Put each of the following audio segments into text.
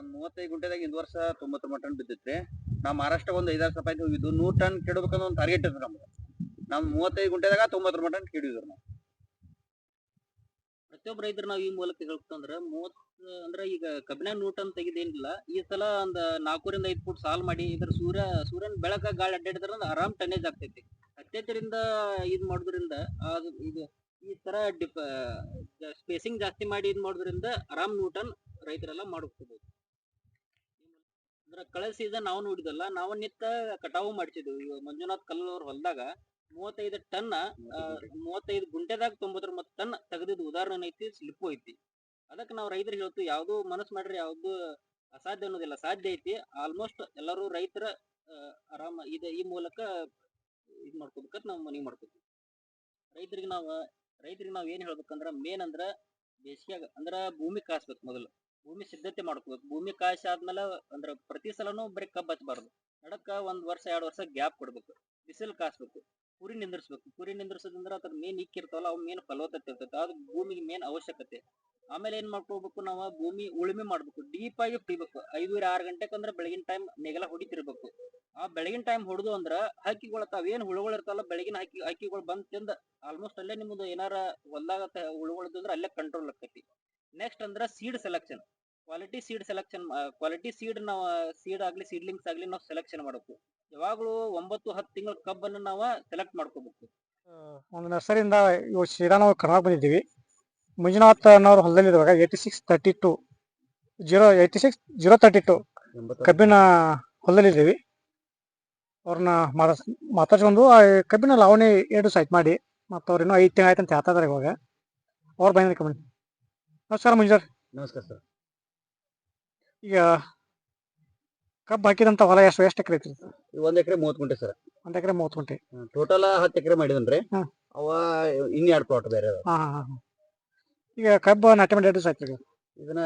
ಒಂದ್ ಮೂವತ್ತೈದು ಗುಂಟೆದಾಗ ಇಂದ್ ವರ್ಷ ತೊಂಬತ್ತರ ಟನ್ ಬಿದ್ದಿತ್ರಿ. ನಾವ್ ಮಹಾರಾಷ್ಟ್ರ ಒಂದ್ ಐದಾರು ಸಪಾಯಿ ಹೋಗಿದ್ದು. ನೂರ್ ಟನ್ ಕೆಡಬೇಕನ್ನೋ ಒಂದ್ ಟಾರ್ಗೆಟ್ ಇತ್ತು ನಮ್ಗೆ ನಮ್ ಮೂವತ್ತೈದು ಗುಂಟೆದಾಗ ತೊಂಬತ್ತರ ಟನ್ ಕೆಡಿದ್ರು ನಾವು. ಪ್ರತಿಯೊಬ್ಬ ರೈತರು ನಾವು ಈ ಮೂಲಕ ಹೇಳ್ಬೇಕಂದ್ರ ಮೂವತ್ ಅಂದ್ರ ಈಗ ಕಬ್ಬಿನ ನೂರು ಟನ್ ತೆಗೆದೇನಿಲ್ಲ. ಈ ಸಲ ಒಂದ್ ನಾಲ್ಕೂರಿಂದ ಐದ್ ಫುಟ್ ಸಾಲ್ ಮಾಡಿ ಇದ್ರ ಸೂರ್ಯ, ಸೂರ್ಯನ ಬೆಳಕ ಗಾಳಿ ಅಡ್ಡಾಡಿದ್ರ ಆರಾಮ್ ಟನ್ನೇಜ್ ಆಗ್ತೈತಿ. ಅತ್ಯಂತರಿಂದ ಇದ್ ಮಾಡೋದ್ರಿಂದ ಇದು ಈ ತರ ಡಿಪ್ ಸ್ಪೇಸಿಂಗ್ ಜಾಸ್ತಿ ಮಾಡಿ ಇದ್ ಮಾಡೋದ್ರಿಂದ ಆರಾಮ್ ನೂಟನ್ ರೈತರೆಲ್ಲ ಮಾಡ್ಕೋಬಹುದು ಅಂದ್ರ ಕಳೆದ ಸೀಸನ್ ನಾವು ನೋಡಿದಲ್ಲ, ನಾವು ನಿತ್ತ ಕಟಾವು ಮಾಡ್ಸಿದ್ವಿ ಇವ ಮಂಜುನಾಥ್ ಅವ್ರ ಹೊಲದಾಗ ಮೂವತ್ತೈದು ಟನ್ ಮೂವತ್ತೈದು ಗುಂಟೆದಾಗ ತೊಂಬತ್ತೊಂಬತ್ತು ಟನ್ ತೆಗೆದಿದ್ದು. ಉದಾಹರಣೆ ಐತಿ ಸ್ಲಿಪ್ ಐತಿ. ಅದಕ್ಕೆ ನಾವು ರೈತರು ಹೇಳ್ತೀವಿ, ಯಾವ್ದು ಮನಸ್ಸು ಮಾಡ್ರಿ, ಯಾವ್ದು ಅಸಾಧ್ಯ ಅನ್ನೋದಿಲ್ಲ. ಸಾಧ್ಯ ಐತಿ ಆಲ್ಮೋಸ್ಟ್ ಎಲ್ಲರೂ ರೈತರ ಆರಾಮ, ಇದ, ಈ ಮೂಲಕ ಇದ್ ಮಾಡ್ಕೋಬೇಕಂತ ನಾವು ಮನವಿ ಮಾಡ್ಕೋತೀವಿ. ರೈತರಿಗೆ ನಾವು, ರೈತರಿಗೆ ನಾವ್ ಏನ್ ಹೇಳ್ಬೇಕಂದ್ರ ಮೇನ್ ಅಂದ್ರ ಬೇಸಿಗೆ ಅಂದ್ರ ಭೂಮಿ ಕಾಸ್ಬೇಕು ಮೊದಲು. ಭೂಮಿ ಸಿದ್ಧತೆ ಮಾಡ್ಕೋಬೇಕು ಭೂಮಿ ಕಾಯಿಸಿ ಆದ್ಮೇಲೆ ಅಂದ್ರ ಪ್ರತಿ ಸಲನು ಬರೀ ಕಬ್ಬ್ ಹಚ್ಚಬಾರ್ದು ನಡಕ್ಕ ಒಂದ್ ವರ್ಷ, ಎರಡ್ ವರ್ಷ ಗ್ಯಾಪ್ ಕೊಡ್ಬೇಕು. ಬಿಸಿಲು ಕಾಸ್ಬೇಕು. ಕುರಿ ನಿಂದ್ರಿಸ್ಬೇಕು. ಕುರಿ ನಿಂದ್ರಿಸೋದಂದ್ರ ಅದ್ರ ಮೇನ್ ಇಕ್ಕಿರ್ತಾವಲ್ಲ ಅವ್ ಮೇನ್ ಫಲವತ್ತತೆ ಇರ್ತೈತೆ. ಅದು ಭೂಮಿಗೆ ಮೇನ್ ಅವಶ್ಯಕತೆ. ಆಮೇಲೆ ಏನ್ ಮಾಡ್ಕೋಬೇಕು ನಾವು? ಭೂಮಿ ಉಳುಮೆ ಮಾಡ್ಬೇಕು. ಡೀಪ್ ಆಗಿ ಹೊಡಿಬೇಕು ಐದೂರ ಆರು ಗಂಟೆಕ್ ಅಂದ್ರೆ ಬೆಳಗಿನ ಟೈಮ್ ನೆಗಲ ಹೊಡಿತಿರ್ಬೇಕು. ಆ ಬೆಳಗಿನ ಟೈಮ್ ಹೊಡೆದು ಅಂದ್ರ ಹಕ್ಕಿಗಳ ತಾವೇನ್ ಹುಳುಗಳು ಇರ್ತಾವಲ್ಲ, ಬೆಳಗಿನ ಹಕ್ಕಿ, ಹಕ್ಕಿಗಳು ಬಂದ್ ತಿಂದ ಆಲ್ಮೋಸ್ಟ್ ಅಲ್ಲೇ ನಿಮ್ದು ಏನಾರ ಹೊಲ್ದಾಗ ಹುಳುಗಳು ಅಂದ್ರೆ ಅಲ್ಲೇ ಕಂಟ್ರೋಲ್ ಆಕೈತಿ ನೆಕ್ಸ್ಟ್ ಅಂದ್ರೆ seed selection quality seed selection quality seed ನಾವು ಸೀಡ್ ಆಗ್ಲಿ ಸೀಡ್ಲಿಂಗ್ಸ್ ಆಗ್ಲಿ ನಾವು ಸೆಲೆಕ್ಷನ್ ಮಾಡಬೇಕು. ಯಾವಾಗಲೂ ಒಂಬತ್ತು ಹತ್ತು ತಿಂಗಳ ಕಬ್ಬನ್ನು ನಾವು ಸೆಲೆಕ್ಟ್ ಮಾಡ್ಕೋಬೇಕು. ಒಂದು ನರ್ಸರಿಯಿಂದ ಇವಾಗ ಸೀದಾ ನಾವು ಕರ್ನಾಟಕ ಬಂದಿದ್ದೀವಿ. ಮಂಜುನಾಥ್ ಅನ್ನೋರು ಹೊಲದಲ್ಲಿ ಇರುವಾಗ eighty six thirty two zero eighty six zero thirty two ಕಬ್ಬಿನ ಹೊಲದಲ್ಲಿದ್ದೀವಿ ಅವ್ರನ್ನ ಮಾತಾ ಮಾತಾಡ್ಸ್ಕೊಂಡು ಆ ಕಬ್ಬಿನ ಲಾವಣಿ ಎರಡು ಸೈಟ್ ಮಾಡಿ ಮತ್ತು ಅವ್ರು ಇನ್ನೂ ಐದು ತಿಂಗಳು ಆಯ್ತು ಅಂತ ಹೇಳ್ತಾ ಇದಾರೆ ಇವಾಗ. ಅವ್ರು ಬಂದಿದ್ದಾರೆ ಕಬ್ಬಿನ. ನಮಸ್ಕಾರ ಮಂಜರ್ ನಮಸ್ಕಾರ ಸರ್. ಈಗ ಕಬ್ಬು ಹಾಕಿದಂತ ಹೊಲ ಎಷ್ಟು ಎಷ್ಟು ಎಕರೆ ಐತ್ರಿ ಒಂದ್ ಎಕರೆ ಮೂವತ್ ಗುಂಟೆ ಸರ್. ಒಂದ್ ಎಕರೆ ಮೂವತ್ತು ಗುಂಟೆ. ಟೋಟಲ್ ಹತ್ತು ಎಕರೆ ಮಾಡಿದನ್ರಿ. ಅವ ಅವ ಇನ್ನೆರಡು ಪ್ಲಾಟ್ ಬೇರೆ ಅದಾವ. ಹಾಂ ಹಾಂ ಹಾಂ ಈಗ ಕಬ್ಬು ನಾಟಿ ಮಾಡಿ ಎರಡು ಸೈಟ್ ಇದನ್ನ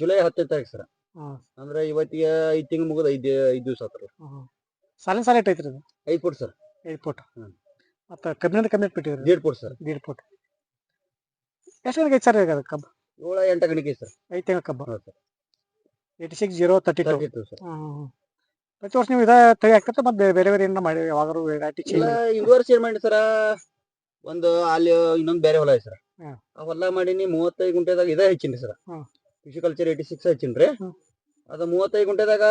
ಜುಲೈ ಹತ್ತನೇ ತಾರೀಕು ಸರ್. ಹಾಂ. ಅಂದ್ರೆ ಇವತ್ತಿಗೆ ಐದು ತಿಂಗಳು ಮುಗಿದ ಐದು ಐದ್ ದಿವಸ ಆತ್ರ. ಹಾಂ ಸಾಲಿನ ಸಾಲ ಎಷ್ಟು ಐತ್ರಿ ಇದು? ಐದ್ ಫುಟ್ ಸರ್. ಐದು ಫುಟ್. ಹ್ಮ್. ಮತ್ತು ಕಬ್ಬಿನಿಂದ ಕಮ್ಮಿ ಬಿಟ್ಟಿದ್ರಿ? ದೇಡ್ ಫುಟ್ ಸರ್. ದೀಡ್ ಫುಟ್. ಎಷ್ಟು ಗಂಟೆಗೆ ಐತೆ ಸರ್ ಈಗ ಅದು ಕಬ್ಬು? ಏಳ ಎಂಟು ಗಣಿಕೆ ಸರ್. ಐದು ತಿಂಗಳ ಕಬ್ಬು? ಹೌದು sir. Eighty six zero thirty two. Thirty two sir. ಪ್ರತಿ ವರ್ಷ ನೀವು ಇದೇ ತಳಿ ಹಾಕ್ತೈತೆ ಮತ್ತೆ ಬೇರೆ ಬೇರೆ ಏನಾರ ಮಾಡಿ ಯಾವಾಗಾರು ವೆರೈಟಿ ಇಲ್ಲ ಚೇಂಜ್ ಇದು ವರ್ಷ ಏನ್ ಮಾಡಿ ಸರ ಒಂದು ಅಲ್ಲಿ ಇನ್ನೊಂದು ಬೇರೆ ಹೊಲ ಐತಿ ಸರ್. ಆ ಹೊಲ ಮಾಡೀನಿ ಮೂವತ್ತೈದು ಗುಂಟೆದಾಗ ಇದೇ ಹೆಚ್ಚಿನಿ ಸರ್. ಹ್ಮ್. ಫಿಸಿಕಲ್ಚರ್ ಏಯ್ಟಿ ಸಿಕ್ಸ್ ಹೆಚ್ಚಿನ್ರಿ. ಹ್ಮ್. ಅದು ಮೂವತ್ತೈದು ಗುಂಟೆದಾಗ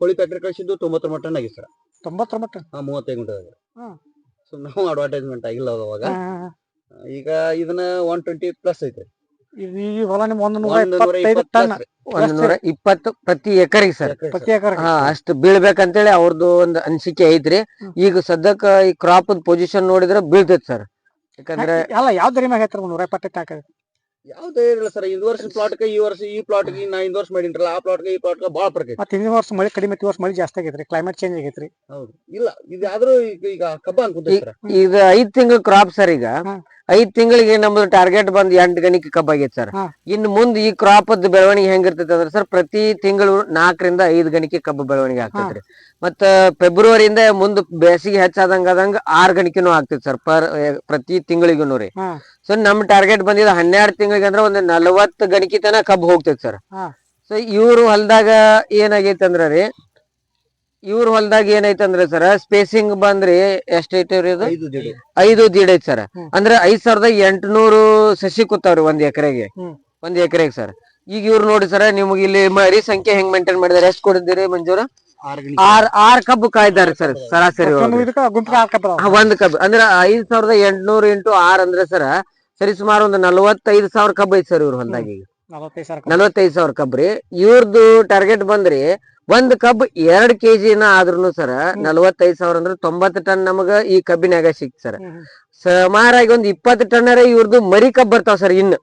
ಕೋಳಿ ಫ್ಯಾಕ್ಟ್ರಿ ಕಳಿಸಿದ್ದು ತೊಂಬತ್ತರ ಟನ್ ಆಗಿ ಸರ್. ತೊಂಬತ್ತೊಂಬತ್ತು ಆ ಮೂವತ್ತೈದು ಗುಂಟೆದಾಗ. ಹ್ಮ್. ಸೊ ನಾವು ಅಡ್ವರ್ಟೈಸ್ಮೆಂಟ್ ಆಗಿಲ್ಲ ಅದು ಅವಾಗ ಈಗ ಇದನ್ನ ಒನ್ ಟ್ವೆಂಟಿ ಪ್ಲಸ್ ಐತೆ ಈ ಹೊಲ ನಿಮ್ ಒಂದು ನೂರ ಒಂದು ನೂರ ಇಪ್ಪತ್ತೈದು ಇಪ್ಪತ್ತು ಟನ್. ಒಂದ್ ನೂರ ಇಪ್ಪತ್ತು ಪ್ರತಿ ಎಕರೆಗೆ ಸರ್. ಪ್ರತಿ ಎಕರೆ ಹಾ ಅಷ್ಟು ಬೀಳ್ಬೇಕಂತೇಳಿ ಅವ್ರದ್ದು ಒಂದ್ ಅನಿಸಿಕೆ ಐತ್ರಿ. ಈಗ ಸದ್ಯಕ್ಕ ಈ ಕ್ರಾಪ್ ಪೊಸಿಷನ್ ನೋಡಿದ್ರೆ ಬೀಳ್ತೈತಿ ಸರ್. ಯಾಕಂದ್ರೆ ಅಲ್ಲ ಯಾವ ದರಿ ಮ್ಯಾಗ ಐತ್ರಿ ನೂರ ಇಪ್ಪತ್ತೈದು ಹಾಕ ಯಾವ್ದೇ ಇರಲ್ಲ ಸರ್ ಈ ವರ್ಷ ಪ್ಲಾಟ್ ಈ ವರ್ಷ ಈ ಪ್ಲಾಟ್ ನಾ ಇಂದ್ ವರ್ಷ ಮಾಡಿನ್ರಲ್ಲ ಆ ಪ್ಲಾಟ್ ಈ ಪ್ಲಾಟ್ ಬಾಳ ಪ್ರಕೃತಿ ಮತ್ತೆ ಹಿಂದಿನ ವರ್ಷ ಮಳೆ ಕಡಿಮೆ ಈ ವರ್ಷ ಮಳೆ ಜಾಸ್ತಿ ಆಗೈತ್ರಿ ಕ್ಲೈಮೇಟ್ ಚೇಂಜ್ ಆಗೈತ್ರಿ ಹೌದು. ಇಲ್ಲ ಇದಾದ್ರೂ ಈಗ ಈಗ ಕಬ್ಬ ಅನ್ಕೊಂತ ಸರ್ ಈಗ ಐದ್ ತಿಂಗಳ ಕ್ರಾಪ್ ಸರ್ ಈಗ. ಐದ್ ತಿಂಗಳಿಗೆ ನಮ್ದು ಟಾರ್ಗೆಟ್ ಬಂದ್ ಎಂಟು ಗಣಿಕೆ ಕಬ್ಬ ಆಗೈತೆ ಸರ್ ಇನ್ ಇನ್ನು ಮುಂದ್ ಈ ಕ್ರಾಪ್ ಬೆಳವಣಿಗೆ ಹೆಂಗಿರ್ತೈತೆ ಅಂದ್ರೆ ಸರ್ ಪ್ರತಿ ತಿಂಗಳು ನಾಲ್ಕರಿಂದ ಐದ್ ಗಣಿಕೆ ಕಬ್ಬ ಬೆಳವಣಿಗೆ ಆಗ್ತೈತ್ರಿ. ಮತ್ತ ಫೆಬ್ರವರಿಯಿಂದ ಮುಂದ್ ಬೇಸಿಗೆ ಹೆಚ್ಚಾದಂಗ ಆದಂಗ ಆರ್ ಗಣಿಕೆನು ಆಗ್ತೈತಿ ಸರ್ ಪರ್ ಪ್ರತಿ ತಿಂಗಳಿಗೂ ರೀ. ಸೊ ನಮ್ ಟಾರ್ಗೆಟ್ ಬಂದಿದ ಹನ್ನೆರಡು ತಿಂಗಳಿಗೆ ಅಂದ್ರೆ ಒಂದ್ ನಲವತ್ತು ಗಣಿಕೆ ತನ ಕಬ್ಬು ಹೋಗ್ತೈತಿ ಸರ್. ಸೊ ಇವ್ರು ಹೊಲ್ದಾಗ ಏನಾಗೈತೆ ಅಂದ್ರ ರೀ ಇವ್ರ ಹೊಲ್ದಾಗ ಏನೈತೆ ಅಂದ್ರೆ ಸರ್ ಸ್ಪೇಸಿಂಗ್ ಬಂದ್ರಿ ಎಷ್ಟೈತವ್ರಿ ಇದು? ಅದು ಐದು ದಿಡಿ ಐತಿ ಸರ್. ಅಂದ್ರೆ ಐದ್ ಸಾವಿರದ ಎಂಟುನೂರು ಸಸಿ ಕೂತಾವ್ರಿ ಒಂದ್ ಎಕರೆಗೆ. ಒಂದ್ ಎಕರೆಗೆ ಸರ್. ಈಗ ಇವ್ರು ನೋಡಿ ಸರ್ ನಿಮ್ಗೆ ಇಲ್ಲಿ ಮರಿ ಸಂಖ್ಯೆ ಹೆಂಗ್ ಮೇಂಟೈನ್ ಮಾಡಿದಾರೆ? ಎಷ್ಟ್ ಕೊಡಿದ್ದೀರಿ ಮಂಜೂರ? ಆರು ಆರ್ ಕಬ್ಬು ಕಾಯ್ದಾರೆ ಸರ್ ಸರಾಸರಿ ಒಂದ್ ಕಬ್ ಅಂದ್ರೆ ಐದ್ ಸಾವಿರದ ಎಂಟುನೂರು ಇಂಟು ಆರ್ ಅಂದ್ರೆ ಸರ್ ಸರಿ ಸುಮಾರು ಒಂದು ನಲ್ವತ್ತೈದು ಸಾವಿರ ಕಬ್ಬು ಐತಿ ಸರ್ ಇವ್ರ ಹೊಲ್ದಾಗ ಈಗ. ನಲವತ್ತೈದು ಸಾವಿರ ಕಬ್ ರೀ ಇವ್ರದ್ದು ಟಾರ್ಗೆಟ್ ಬಂದ್ರಿ ಒಂದ್ ಕಬ್ ಎರಡ್ ಕೆಜಿನ ಆದ್ರೂನು ಸರ್ ನಲವತ್ತೈದು ಸಾವಿರ ಅಂದ್ರೆ ತೊಂಬತ್ತು ಟನ್ ನಮಗ ಈ ಕಬ್ಬಿನಾಗ ಸಿಕ್ತ ಸರ್. ಸುಮಾರಾಗಿ ಒಂದ್ ಇಪ್ಪತ್ತು ಟನ್ನರ ಇವ್ರದ್ದು ಮರಿ ಕಬ್ ಬರ್ತಾವ ಸರ್ ಇನ್ನು.